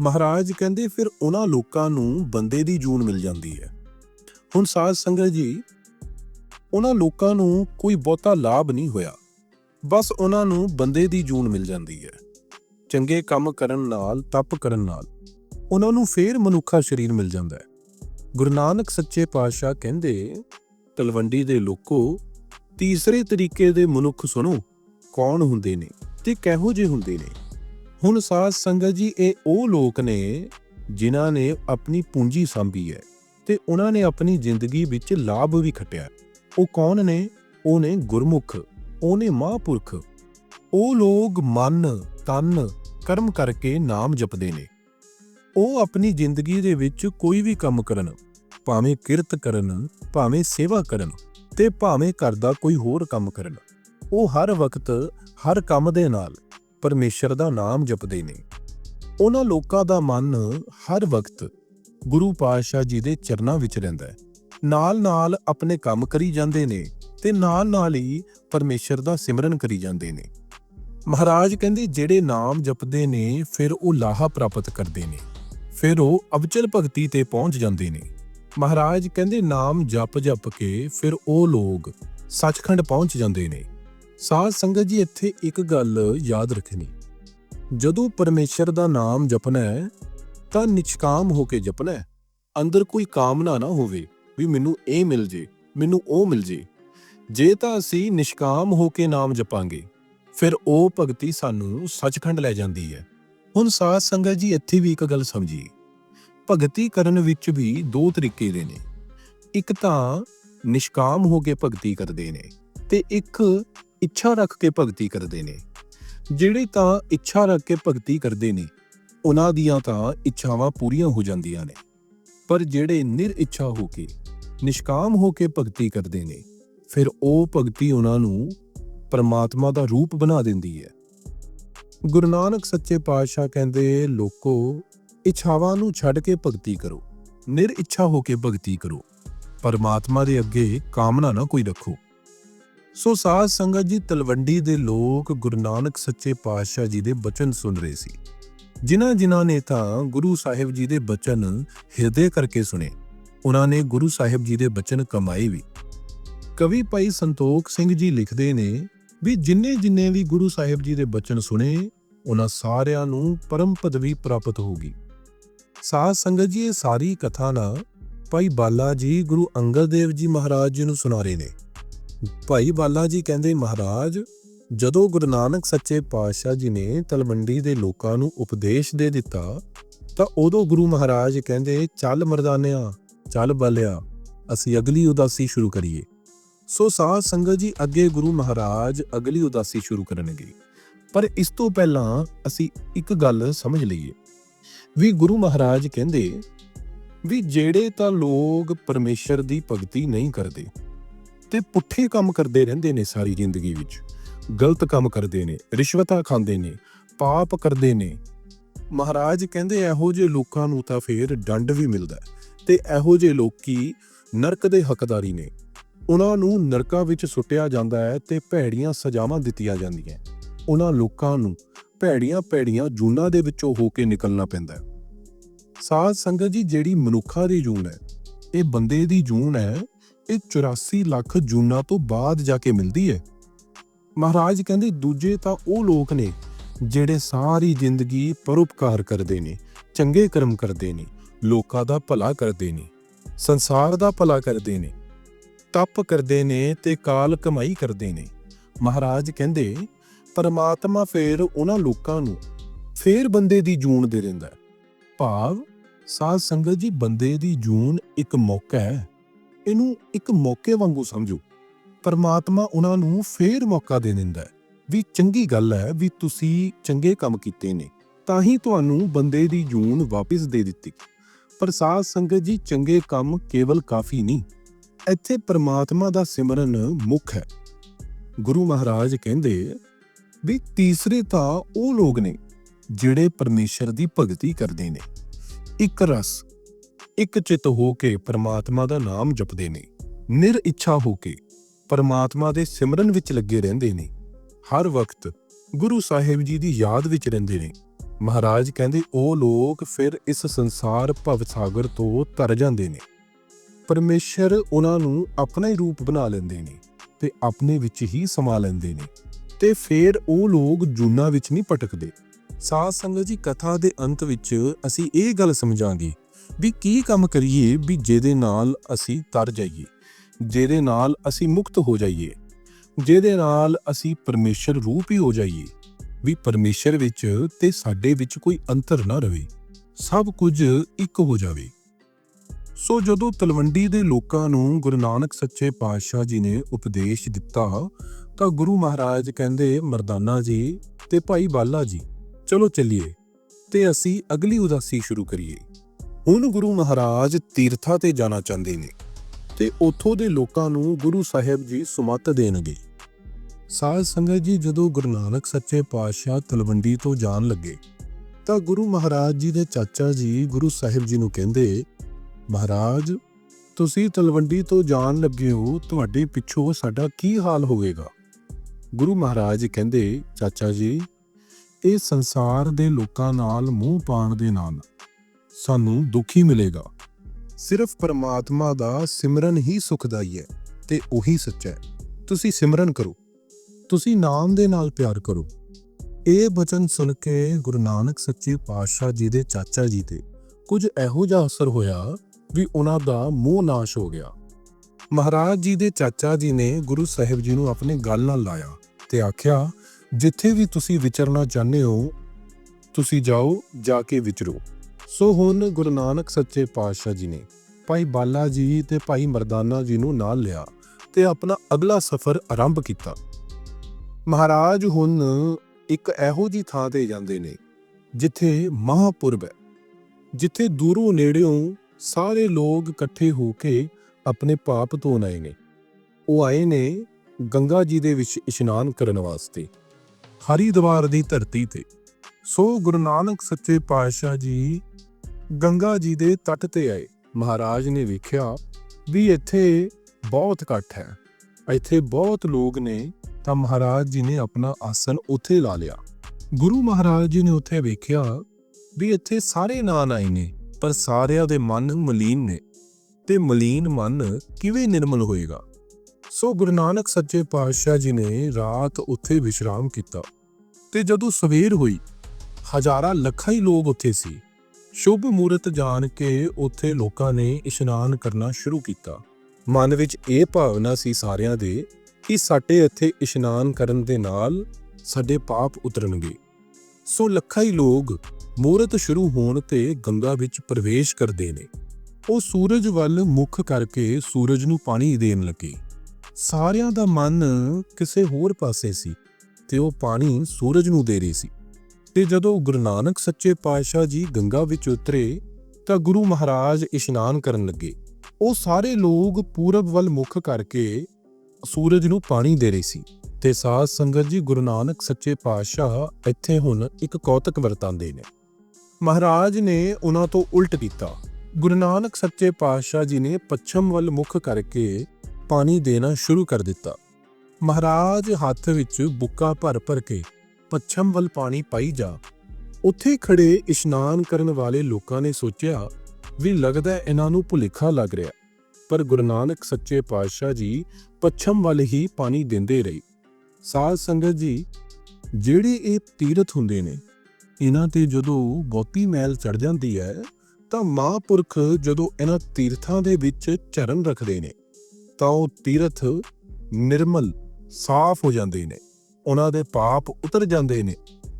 ਮਹਾਰਾਜ ਕਹਿੰਦੇ ਫਿਰ ਉਹਨਾਂ ਲੋਕਾਂ ਨੂੰ ਬੰਦੇ ਦੀ ਜੂਨ ਮਿਲ ਜਾਂਦੀ ਹੈ। ਹੁਣ ਸਾਧ ਸੰਗਤ ਜੀ, ਉਹਨਾਂ ਲੋਕਾਂ ਨੂੰ ਕੋਈ ਬਹੁਤਾ ਲਾਭ ਨਹੀਂ ਹੋਇਆ। ਬਸ ਉਹਨਾਂ ਨੂੰ ਬੰਦੇ ਦੀ ਜੂਨ ਮਿਲ ਜਾਂਦੀ ਹੈ। ਚੰਗੇ ਕੰਮ ਕਰਨ ਨਾਲ, ਤਪ ਕਰਨ ਨਾਲ, ਉਹਨਾਂ ਨੂੰ ਫੇਰ ਮਨੁੱਖਾ ਸਰੀਰ ਮਿਲ ਜਾਂਦਾ ਹੈ। ਗੁਰੂ ਨਾਨਕ ਸੱਚੇ ਪਾਤਸ਼ਾਹ ਕਹਿੰਦੇ, ਤਲਵੰਡੀ ਦੇ ਲੋਕੋ, ਤੀਸਰੇ ਤਰੀਕੇ ਦੇ ਮਨੁੱਖ ਸੁਣੋ, ਕੌਣ ਹੁੰਦੇ ਨੇ ਤੇ ਕਿਹੋ ਜਿਹੇ ਹੁੰਦੇ ਨੇ? ਹੁਣ ਸਾਧ ਸੰਗਤ ਜੀ, ਇਹ ਉਹ ਲੋਕ ਨੇ, ਜਿਨ੍ਹਾਂ ਨੇ ਆਪਣੀ ਪੂੰਜੀ ਸੰਭੀ ਹੈ। ਤੇ ਉਹਨਾਂ ਨੇ ਆਪਣੀ ਜ਼ਿੰਦਗੀ ਵਿੱਚ ਲਾਭ ਵੀ ਖਟਿਆ। ਉਹ ਕੌਣ ਨੇ? ਉਹ ਨੇ ਗੁਰਮੁਖ, ਉਹ ਨੇ ਮਹਾਂਪੁਰਖ। ਉਹ ਲੋਕ ਮਨ, ਤਨ, ਕਰਮ ਕਰਕੇ ਨਾਮ ਜਪਦੇ ਨੇ। ਉਹ ਆਪਣੀ ਜ਼ਿੰਦਗੀ ਦੇ ਵਿੱਚ ਕੋਈ ਵੀ ਕੰਮ ਕਰਨ, ਭਾਵੇਂ ਕਿਰਤ ਕਰਨ, ਭਾਵੇਂ ਸੇਵਾ ਕਰਨ ਤੇ ਭਾਵੇਂ ਘਰ ਦਾ ਕੋਈ ਹੋਰ ਕੰਮ ਕਰਨ, ਉਹ ਹਰ ਵਕਤ, ਹਰ ਕੰਮ ਦੇ ਨਾਲ ਪਰਮੇਸ਼ਰ ਦਾ ਨਾਮ ਜਪਦੇ ਨੇ। ਉਹਨਾਂ ਲੋਕਾਂ ਦਾ ਮਨ ਹਰ ਵਕਤ ਗੁਰੂ ਪਾਤਸ਼ਾਹ ਜੀ ਦੇ ਚਰਨਾਂ ਵਿੱਚ ਰਹਿੰਦਾ ਹੈ। ਨਾਲ-ਨਾਲ ਆਪਣੇ ਕੰਮ ਕਰੀ ਜਾਂਦੇ ਨੇ ਤੇ ਨਾਲ-ਨਾਲ ਹੀ ਪਰਮੇਸ਼ਰ ਦਾ ਸਿਮਰਨ ਕਰੀ ਜਾਂਦੇ ਨੇ। ਮਹਾਰਾਜ ਕਹਿੰਦੇ ਜਿਹੜੇ ਨਾਮ ਜਪਦੇ ਨੇ, ਫਿਰ ਉਹ ਲਾਹਾ ਪ੍ਰਾਪਤ ਕਰਦੇ ਨੇ। ਫਿਰ ਉਹ ਅਵਚਲ ਭਗਤੀ ਤੇ ਪਹੁੰਚ ਜਾਂਦੇ ਨੇ। ਮਹਾਰਾਜ ਕਹਿੰਦੇ ਨਾਮ ਜਪ ਜਪ ਕੇ ਫਿਰ ਉਹ ਲੋਕ ਸੱਚਖੰਡ ਪਹੁੰਚ ਜਾਂਦੇ ਨੇ। ਸਾਧ ਸੰਗਤ ਜੀ, ਇੱਥੇ ਇੱਕ ਗੱਲ ਯਾਦ ਰੱਖਣੀ। ਜਦੋਂ ਪਰਮੇਸ਼ਰ ਦਾ ਨਾਮ ਜਪਣਾ ਹੈ ਤਾਂ ਨਿਸ਼ਕਾਮ ਹੋ ਕੇ ਜਪਣਾ ਹੈ। ਅੰਦਰ ਕੋਈ ਕਾਮਨਾ ਨਾ ਹੋਵੇ ਵੀ ਮੈਨੂੰ ਇਹ ਮਿਲ ਜੇ, ਮੈਨੂੰ ਉਹ ਮਿਲ ਜੇ। ਜੇ ਤਾਂ ਅਸੀਂ ਨਿਸ਼ਕਾਮ ਹੋ ਕੇ ਨਾਮ ਜਪਾਂਗੇ, ਫਿਰ ਉਹ ਭਗਤੀ ਸਾਨੂੰ ਸੱਚਖੰਡ ਲੈ ਜਾਂਦੀ ਹੈ। ਹੁਣ ਸਾਧ ਸੰਗਤ ਜੀ, ਇੱਥੇ ਵੀ ਇੱਕ ਗੱਲ ਸਮਝੀ। ਭਗਤੀ ਕਰਨ ਵਿੱਚ ਵੀ ਦੋ ਤਰੀਕੇ ਦੇ ਨੇ। ਇੱਕ ਤਾਂ ਨਿਸ਼ਕਾਮ ਹੋ ਕੇ ਭਗਤੀ ਕਰਦੇ ਨੇ ਤੇ ਇੱਕ ਇੱਛਾ ਰੱਖ ਕੇ ਭਗਤੀ ਕਰਦੇ ਨੇ। ਜਿਹੜੇ ਤਾਂ ਇੱਛਾ ਰੱਖ ਕੇ ਭਗਤੀ ਕਰਦੇ ਨੇ ਉਹਨਾਂ ਦੀਆਂ ਤਾਂ ਇੱਛਾਵਾਂ ਪੂਰੀਆਂ ਹੋ ਜਾਂਦੀਆਂ ਨੇ। ਪਰ ਜਿਹੜੇ ਨਿਰ ਇੱਛਾ ਹੋ ਕੇ, ਨਿਸ਼ਕਾਮ ਹੋ ਕੇ ਭਗਤੀ ਕਰਦੇ ਨੇ, ਫਿਰ ਉਹ ਭਗਤੀ ਉਹਨਾਂ ਨੂੰ ਪਰਮਾਤਮਾ ਦਾ ਰੂਪ ਬਣਾ ਦਿੰਦੀ ਹੈ। ਗੁਰੂ ਨਾਨਕ ਸੱਚੇ ਪਾਤਸ਼ਾਹ ਕਹਿੰਦੇ, ਲੋਕੋ, ਇੱਛਾਵਾਂ ਨੂੰ ਛੱਡ ਕੇ ਭਗਤੀ ਕਰੋ ਨਿਰ ਇੱਛਾ ਹੋ ਕੇ ਭਗਤੀ ਕਰੋ, ਪਰਮਾਤਮਾ ਦੇ ਅੱਗੇ ਕਾਮਨਾ ਨਾ ਕੋਈ ਰੱਖੋ। ਸੋ ਸਾਧ ਸੰਗਤ ਜੀ, ਤਲਵੰਡੀ ਦੇ ਲੋਕ ਗੁਰੂ ਨਾਨਕ ਸੱਚੇ ਪਾਤਸ਼ਾਹ ਜੀ ਦੇ ਬਚਨ ਸੁਣ ਰਹੇ ਸੀ। ਜਿਨ੍ਹਾਂ ਜਿਨ੍ਹਾਂ ਨੇ ਤਾਂ ਗੁਰੂ ਸਾਹਿਬ ਜੀ ਦੇ ਬਚਨ ਹਿਰਦੇ ਕਰਕੇ ਸੁਣੇ, ਉਹਨਾਂ ਨੇ ਗੁਰੂ ਸਾਹਿਬ ਜੀ ਦੇ ਬਚਨ ਕਮਾਏ ਵੀ। ਕਵੀ ਭਾਈ ਸੰਤੋਖ ਸਿੰਘ ਜੀ ਲਿਖਦੇ ਨੇ ਵੀ ਜਿੰਨੇ ਜਿੰਨੇ ਵੀ ਗੁਰੂ ਸਾਹਿਬ ਜੀ ਦੇ ਬਚਨ ਸੁਣੇ, ਉਹਨਾਂ ਸਾਰਿਆਂ ਨੂੰ ਪਰਮ ਪਦਵੀ ਪ੍ਰਾਪਤ ਹੋਗੀ ਸਾਧ ਸੰਗਤ ਜੀ, ਇਹ ਸਾਰੀ ਕਥਾ ਨਾ ਭਾਈ ਬਾਲਾ ਜੀ ਗੁਰੂ ਅੰਗਦ ਦੇਵ ਜੀ ਮਹਾਰਾਜ ਜੀ ਨੂੰ ਸੁਣਾ ਰਹੇ ਨੇ। ਭਾਈ ਬਾਲਾ ਜੀ ਕਹਿੰਦੇ, ਮਹਾਰਾਜ ਜਦੋਂ ਗੁਰੂ ਨਾਨਕ ਸੱਚੇ ਪਾਤਸ਼ਾਹ ਜੀ ਨੇ ਤਲਵੰਡੀ ਦੇ ਲੋਕਾਂ ਨੂੰ ਉਪਦੇਸ਼ ਦੇ ਦਿੱਤਾ, ਤਾਂ ਉਦੋਂ ਗੁਰੂ ਮਹਾਰਾਜ ਕਹਿੰਦੇ, ਚੱਲ ਮਰਦਾਨਿਆ, ਚੱਲ ਬਲਿਆ, ਅਸੀਂ ਅਗਲੀ ਉਦਾਸੀ ਸ਼ੁਰੂ ਕਰੀਏ। ਸੋ ਸਾਧ ਸੰਗਤ ਜੀ ਅੱਗੇ ਗੁਰੂ ਮਹਾਰਾਜ ਅਗਲੀ ਉਦਾਸੀ ਸ਼ੁਰੂ ਕਰਨਗੇ। ਪਰ ਇਸ ਤੋਂ ਪਹਿਲਾਂ ਅਸੀਂ ਇੱਕ ਗੱਲ ਸਮਝ ਲਈਏ। ਵੀ ਗੁਰੂ ਮਹਾਰਾਜ ਕਹਿੰਦੇ, ਵੀ ਜਿਹੜੇ ਤਾਂ ਲੋਕ ਪਰਮੇਸ਼ਰ ਦੀ ਭਗਤੀ ਨਹੀਂ ਕਰਦੇ, ਤੇ ਪੁੱਠੇ ਕੰਮ ਕਰਦੇ ਰਹਿੰਦੇ ਨੇ ਸਾਰੀ ਜ਼ਿੰਦਗੀ ਵਿੱਚ ਗਲਤ ਕੰਮ ਕਰਦੇ ਨੇ, ਰਿਸ਼ਵਤਾਂ ਖਾਂਦੇ ਨੇ, ਪਾਪ ਕਰਦੇ ਨੇ। ਮਹਾਰਾਜ ਕਹਿੰਦੇ ਇਹੋ ਜਿਹੇ ਲੋਕਾਂ ਨੂੰ ਤਾਂ ਫੇਰ ਦੰਡ ਵੀ ਮਿਲਦਾ ਤੇ ਇਹੋ ਜਿਹੇ ਲੋਕੀ ਨਰਕ ਦੇ ਹੱਕਦਾਰੀ ਨੇ। ਉਹਨਾਂ ਨੂੰ ਨਰਕਾਂ ਵਿੱਚ ਸੁੱਟਿਆ ਜਾਂਦਾ ਹੈ ਤੇ ਭੈੜੀਆਂ ਸਜ਼ਾਵਾਂ ਦਿੱਤੀਆਂ ਜਾਂਦੀਆਂ ਉਹਨਾਂ ਲੋਕਾਂ ਨੂੰ ਭੈੜੀਆਂ ਭੈੜੀਆਂ ਜੂਨਾਂ ਦੇ ਵਿੱਚੋਂ ਹੋ ਕੇ ਨਿਕਲਣਾ ਪੈਂਦਾ ਹੈ। ਸਾਧ ਸੰਗਤ ਜੀ, ਜਿਹੜੀ ਮਨੁੱਖਾ ਦੀ ਜੂਨ ਹੈ, ਇਹ ਬੰਦੇ ਦੀ ਜੂਨ ਹੈ, ਇਹ 84 ਲੱਖ ਜੂਨਾਂ ਤੋਂ ਬਾਅਦ ਜਾ ਕੇ ਮਿਲਦੀ ਹੈ। ਮਹਾਰਾਜ ਕਹਿੰਦੇ, ਦੂਜੇ ਤਾਂ ਉਹ ਲੋਕ ਨੇ ਜਿਹੜੇ ਸਾਰੀ ਜ਼ਿੰਦਗੀ ਪਰਉਪਕਾਰ ਕਰਦੇ ਨੇ, ਚੰਗੇ ਕਰਮ ਕਰਦੇ ਨੇ, ਲੋਕਾਂ ਦਾ ਭਲਾ ਕਰਦੇ ਨੇ, ਸੰਸਾਰ ਦਾ ਭਲਾ ਕਰਦੇ ਨੇ, ਤਪ ਕਰਦੇ ਨੇ ਤੇ ਕਾਲ ਕਮਾਈ ਕਰਦੇ ਨੇ। ਮਹਾਰਾਜ ਕਹਿੰਦੇ, ਪਰਮਾਤਮਾ ਫੇਰ ਉਹਨਾਂ ਲੋਕਾਂ ਨੂੰ ਫੇਰ ਬੰਦੇ ਦੀ ਜੂਨ ਦੇ ਦਿੰਦਾ ਭਾਵ ਸਾਧ ਸੰਗਤ ਜੀ, ਬੰਦੇ ਦੀ ਜੂਨ ਇੱਕ ਮੌਕਾ ਹੈ। ਇਹਨੂੰ ਇੱਕ ਮੌਕੇ ਵਾਂਗੂ ਸਮਝੋ। ਪਰਮਾਤਮਾ ਉਹਨਾਂ ਨੂੰ ਫੇਰ ਮੌਕਾ ਦੇ ਦਿੰਦਾ ਹੈ ਵੀ ਚੰਗੀ ਗੱਲ ਹੈ ਵੀ ਤੁਸੀਂ ਚੰਗੇ ਕੰਮ ਕੀਤੇ ਨੇ, ਤਾਂ ਹੀ ਤੁਹਾਨੂੰ ਬੰਦੇ ਦੀ ਜੂਨ ਵਾਪਸ ਦੇ ਦਿੱਤੀ। ਪਰ ਸਾਧ ਸੰਗਤ ਜੀ, ਚੰਗੇ ਕੰਮ ਕੇਵਲ ਕਾਫੀ ਨਹੀਂ, ਇੱਥੇ ਪਰਮਾਤਮਾ ਦਾ ਸਿਮਰਨ ਮੁੱਖ ਹੈ। ਗੁਰੂ ਮਹਾਰਾਜ ਕਹਿੰਦੇ ਵੀ ਤੀਸਰੇ ਤਾਂ ਉਹ ਲੋਕ ਨੇ ਜਿਹੜੇ ਪਰਮੇਸ਼ਰ ਦੀ ਭਗਤੀ ਕਰਦੇ ਨੇ। ਇੱਕ ਰਸ, ਇੱਕ ਚਿਤ ਹੋ ਕੇ ਪਰਮਾਤਮਾ ਦਾ ਨਾਮ ਜਪਦੇ ਨੇ ਨਿਰ ਇੱਛਾ ਹੋ ਕੇ। ਪਰਮਾਤਮਾ ਦੇ ਸਿਮਰਨ ਵਿੱਚ ਲੱਗੇ ਰਹਿੰਦੇ ਨੇ। ਹਰ ਵਕਤ ਗੁਰੂ ਸਾਹਿਬ ਜੀ ਦੀ ਯਾਦ ਵਿੱਚ ਰਹਿੰਦੇ ਨੇ। ਮਹਾਰਾਜ ਕਹਿੰਦੇ, ਉਹ ਲੋਕ ਫਿਰ ਇਸ ਸੰਸਾਰ ਭਵ ਸਾਗਰ ਤੋਂ ਤਰ ਜਾਂਦੇ ਨੇ। ਪਰਮੇਸ਼ਰ ਉਹਨਾਂ ਨੂੰ ਆਪਣਾ ਹੀ ਰੂਪ ਬਣਾ ਲੈਂਦੇ ਨੇ ਤੇ ਆਪਣੇ ਵਿੱਚ ਹੀ ਸਮਾ ਲੈਂਦੇ ਨੇ ਤੇ ਫਿਰ ਉਹ ਲੋਕ ਜੂਨਾ ਵਿੱਚ ਨਹੀਂ ਭਟਕਦੇ। ਸਾਧ ਸੰਗਤ ਜੀ, ਕਥਾ ਦੇ ਅੰਤ ਵਿੱਚ ਅਸੀਂ ਇਹ ਗੱਲ ਸਮਝਾਂਗੇ ਵੀ ਕੀ ਕੰਮ ਕਰੀਏ ਵੀ ਜਿਹਦੇ ਨਾਲ ਅਸੀਂ ਤਰ ਜਾਈਏ। ਜਿਹਦੇ ਨਾਲ ਅਸੀਂ ਮੁਕਤ ਹੋ ਜਾਈਏ, ਜਿਹਦੇ ਨਾਲ ਅਸੀਂ ਪਰਮੇਸ਼ਰ ਰੂਪ ਹੀ ਹੋ ਜਾਈਏ, ਵੀ ਪਰਮੇਸ਼ਰ ਵਿੱਚ ਤੇ ਸਾਡੇ ਵਿੱਚ ਕੋਈ ਅੰਤਰ ਨਾ ਰਹੇ ਸਭ ਕੁਝ ਇੱਕ ਹੋ ਜਾਵੇ। ਸੋ ਜਦੋਂ ਤਲਵੰਡੀ ਦੇ ਲੋਕਾਂ ਨੂੰ ਗੁਰੂ ਨਾਨਕ ਸੱਚੇ ਪਾਤਸ਼ਾਹ ਜੀ ਨੇ ਉਪਦੇਸ਼ ਦਿੱਤਾ, ਤਾਂ ਗੁਰੂ ਮਹਾਰਾਜ ਕਹਿੰਦੇ, ਮਰਦਾਨਾ ਜੀ ਤੇ ਭਾਈ ਬਾਲਾ ਜੀ, ਚਲੋ ਚੱਲੀਏ ਤੇ ਅਸੀਂ ਅਗਲੀ ਉਦਾਸੀ ਸ਼ੁਰੂ ਕਰੀਏ। ਹੁਣ ਗੁਰੂ ਮਹਾਰਾਜ ਤੀਰਥਾਂ ਤੇ ਜਾਣਾ ਚਾਹੁੰਦੇ ਨੇ। ਤੇ ਉੱਥੋਂ ਦੇ ਲੋਕਾਂ ਨੂੰ ਗੁਰੂ ਸਾਹਿਬ ਜੀ ਸੁਮਤ ਦੇਣਗੇ। ਸਾਧ ਸੰਗਤ ਜੀ, ਜਦੋਂ ਗੁਰੂ ਨਾਨਕ ਸੱਚੇ ਪਾਤਸ਼ਾਹ ਤਲਵੰਡੀ ਤੋਂ ਜਾਣ ਲੱਗੇ, ਤਾਂ ਗੁਰੂ ਮਹਾਰਾਜ ਜੀ ਦੇ ਚਾਚਾ ਜੀ ਗੁਰੂ ਸਾਹਿਬ ਜੀ ਨੂੰ ਕਹਿੰਦੇ, ਮਹਾਰਾਜ, ਤੁਸੀਂ ਤਲਵੰਡੀ ਤੋਂ ਜਾਣ ਲੱਗੇ ਹੋ, ਤੁਹਾਡੇ ਪਿੱਛੋਂ ਸਾਡਾ ਕੀ ਹਾਲ ਹੋਵੇਗਾ? ਗੁਰੂ ਮਹਾਰਾਜ ਕਹਿੰਦੇ, ਚਾਚਾ ਜੀ, ਇਹ ਸੰਸਾਰ ਦੇ ਲੋਕਾਂ ਨਾਲ ਮੂੰਹ ਪਾਣ ਦੇ ਨਾਲ ਸਾਨੂੰ ਦੁਖੀ ਮਿਲੇਗਾ। ਸਿਰਫ ਪਰਮਾਤਮਾ ਦਾ ਸਿਮਰਨ ਹੀ ਸੁਖਦਾਈ ਹੈ ਤੇ ਉਹੀ ਸੱਚਾ ਹੈ। ਤੁਸੀਂ ਸਿਮਰਨ ਕਰੋ। ਤੁਸੀਂ ਨਾਮ ਦੇ ਨਾਲ ਪਿਆਰ ਕਰੋ। ਇਹ ਬਚਨ ਸੁਣ ਕੇ ਗੁਰੂ ਨਾਨਕ ਸੱਚੇ ਪਾਤਸ਼ਾਹ ਜੀ ਦੇ ਚਾਚਾ ਜੀ ਤੇ ਕੁਝ ਇਹੋ ਜਿਹਾ ਅਸਰ ਹੋਇਆ ਵੀ ਉਹਨਾਂ ਦਾ ਮੋਹ ਨਾਸ਼ ਹੋ ਗਿਆ। ਮਹਾਰਾਜ ਜੀ ਦੇ ਚਾਚਾ ਜੀ ਨੇ ਗੁਰੂ ਸਾਹਿਬ ਜੀ ਨੂੰ ਆਪਣੇ ਗੱਲ ਨਾਲ ਲਾਇਆ ਤੇ ਆਖਿਆ, ਜਿੱਥੇ ਵੀ ਤੁਸੀਂ ਵਿਚਰਨਾ ਚਾਹੁੰਦੇ ਹੋ, ਤੁਸੀਂ ਜਾਓ, ਜਾ ਕੇ ਵਿਚਰੋ। ਸੋ ਹੁਣ ਗੁਰੂ ਨਾਨਕ ਸੱਚੇ ਪਾਤਸ਼ਾਹ ਜੀ ਨੇ ਭਾਈ ਬਾਲਾ ਜੀ ਤੇ ਭਾਈ ਮਰਦਾਨਾ ਜੀ ਨੂੰ ਨਾਲ ਲਿਆ ਤੇ ਆਪਣਾ ਅਗਲਾ ਸਫ਼ਰ ਆਰੰਭ ਕੀਤਾ। ਮਹਾਰਾਜ ਹੁਣ ਇੱਕ ਇਹੋ ਜੀ ਥਾਂ ਤੇ ਜਾਂਦੇ ਨੇ, ਜਿੱਥੇ ਮਹਾਪੁਰਬ ਹੈ, ਜਿੱਥੇ ਦੂਰੋਂ ਨੇੜਿਓਂ ਸਾਰੇ ਲੋਕ ਇਕੱਠੇ ਹੋ ਕੇ ਆਪਣੇ ਪਾਪ ਧੋਣ ਆਏ ਨੇ। ਉਹ ਆਏ ਨੇ ਗੰਗਾ ਜੀ ਦੇ ਵਿੱਚ ਇਸ਼ਨਾਨ ਕਰਨ ਵਾਸਤੇ ਹਰੀਦਵਾਰ ਦੀ ਧਰਤੀ ਤੇ। ਸੋ ਗੁਰੂ ਨਾਨਕ ਸੱਚੇ ਪਾਤਸ਼ਾਹ ਜੀ ਗੰਗਾ ਜੀ ਦੇ ਤੱਟ ਤੇ ਆਏ। ਮਹਾਰਾਜ ਨੇ ਵੇਖਿਆ ਵੀ ਇੱਥੇ ਬਹੁਤ ਇਕੱਠ ਹੈ। ਇੱਥੇ ਬਹੁਤ ਲੋਕ ਨੇ, ਤਾਂ ਮਹਾਰਾਜ ਜੀ ਨੇ ਆਪਣਾ ਆਸਨ ਉੱਥੇ ਲਾ ਲਿਆ। ਗੁਰੂ ਮਹਾਰਾਜ ਜੀ ਨੇ ਉੱਥੇ ਵੇਖਿਆ ਵੀ ਇੱਥੇ ਸਾਰੇ ਨਾਨ ਆਏ ਨੇ, ਪਰ ਸਾਰਿਆਂ ਦੇ ਮਨ ਮਲੀਨ ਨੇ। ਤੇ ਮਲੀਨ ਮਨ ਕਿਵੇਂ ਨਿਰਮਲ ਹੋਏਗਾ? ਸੋ ਗੁਰੂ ਨਾਨਕ ਸੱਚੇ ਪਾਤਸ਼ਾਹ ਜੀ ਨੇ ਰਾਤ ਉੱਥੇ ਵਿਸ਼ਰਾਮ ਕੀਤਾ। ਤੇ ਜਦੋਂ ਸਵੇਰ ਹੋਈ, ਹਜ਼ਾਰਾਂ ਲੱਖਾਂ ਹੀ ਲੋਕ ਉੱਥੇ ਸੀ। ਸ਼ੁਭ ਮੂਰਤ ਜਾਣ ਕੇ ਉੱਥੇ ਲੋਕਾਂ ਨੇ ਇਸ਼ਨਾਨ ਕਰਨਾ ਸ਼ੁਰੂ ਕੀਤਾ। ਮਨ ਵਿੱਚ ਇਹ ਭਾਵਨਾ ਸੀ ਸਾਰਿਆਂ ਦੇ ਕਿ ਸਾਡੇ ਇੱਥੇ ਇਸ਼ਨਾਨ ਕਰਨ ਦੇ ਨਾਲ ਸਾਡੇ ਪਾਪ ਉਤਰਨਗੇ। ਸੋ ਲੱਖਾਂ ਹੀ ਲੋਕ ਮੂਰਤ ਸ਼ੁਰੂ ਹੋਣ ਤੇ ਗੰਗਾ ਵਿੱਚ ਪ੍ਰਵੇਸ਼ ਕਰਦੇ ਨੇ। ਉਹ ਸੂਰਜ ਵੱਲ ਮੁੱਖ ਕਰਕੇ ਸੂਰਜ ਨੂੰ ਪਾਣੀ ਦੇਣ ਲੱਗੇ। ਸਾਰਿਆਂ ਦਾ ਮਨ ਕਿਸੇ ਹੋਰ ਪਾਸੇ ਸੀ ਤੇ ਉਹ ਪਾਣੀ ਸੂਰਜ ਨੂੰ ਦੇ ਰਹੀ ਸੀ। ਤੇ ਜਦੋਂ ਗੁਰੂ ਨਾਨਕ ਸੱਚੇ ਪਾਤਸ਼ਾਹ ਜੀ ਗੰਗਾ ਵਿੱਚ ਉਤਰੇ, ਤਾਂ ਗੁਰੂ ਮਹਾਰਾਜ ਇਸ਼ਨਾਨ ਕਰਨ ਲੱਗੇ। ਉਹ ਸਾਰੇ ਲੋਕ ਪੂਰਬ ਵੱਲ ਮੁੱਖ ਕਰਕੇ ਸੂਰਜ ਨੂੰ ਪਾਣੀ ਦੇ ਰਹੇ ਸੀ ਤੇ ਸਾਧ ਸੰਗਤ ਜੀ ਗੁਰੂ ਨਾਨਕ ਸੱਚੇ ਪਾਤਸ਼ਾਹ ਇੱਥੇ ਹੁਣ ਇੱਕ ਕੌਤਕ ਵਰਤਾਂਦੇ ਨੇ। ਮਹਾਰਾਜ ਨੇ ਉਹਨਾਂ ਤੋਂ ਉਲਟ ਕੀਤਾ। ਗੁਰੂ ਨਾਨਕ ਸੱਚੇ ਪਾਤਸ਼ਾਹ ਜੀ ਨੇ ਪੱਛਮ ਵੱਲ ਮੁੱਖ ਕਰਕੇ ਪਾਣੀ ਦੇਣਾ ਸ਼ੁਰੂ ਕਰ ਦਿੱਤਾ। ਮਹਾਰਾਜ ਹੱਥ ਵਿੱਚ ਬੁੱਕਾ ਭਰ ਭਰ ਕੇ ਪੱਛਮ ਵੱਲ ਪਾਣੀ ਪਾਈ ਜਾ। ਉੱਥੇ ਖੜੇ ਇਸ਼ਨਾਨ ਕਰਨ ਵਾਲੇ ਲੋਕਾਂ ਨੇ ਸੋਚਿਆ ਵੀ ਲੱਗਦਾ ਇਹਨਾਂ ਨੂੰ ਭੁਲੇਖਾ ਲੱਗ ਰਿਹਾ। ਪਰ ਗੁਰੂ ਨਾਨਕ ਸੱਚੇ ਪਾਤਸ਼ਾਹ ਜੀ ਪੱਛਮ ਵੱਲ ਹੀ ਪਾਣੀ ਦਿੰਦੇ ਰਹੇ। ਸਾਧ ਸੰਗਤ ਜੀ, ਜਿਹੜੇ ਇਹ ਤੀਰਥ ਹੁੰਦੇ ਨੇ, ਇਹਨਾਂ ਤੇ ਜਦੋਂ ਬਹੁਤੀ ਮੈਲ ਚੜ ਜਾਂਦੀ ਹੈ, ਤਾਂ ਮਹਾਂਪੁਰਖ ਜਦੋਂ ਇਹਨਾਂ ਤੀਰਥਾਂ ਦੇ ਵਿੱਚ ਚਰਨ ਰੱਖਦੇ ਨੇ, ਤਾਂ ਉਹ ਤੀਰਥ ਨਿਰਮਲ, ਸਾਫ਼ ਹੋ ਜਾਂਦੇ ਨੇ। ਉਹਨਾਂ ਦੇ ਪਾਪ ਉਤਰ ਜਾਂਦੇ ਨੇ,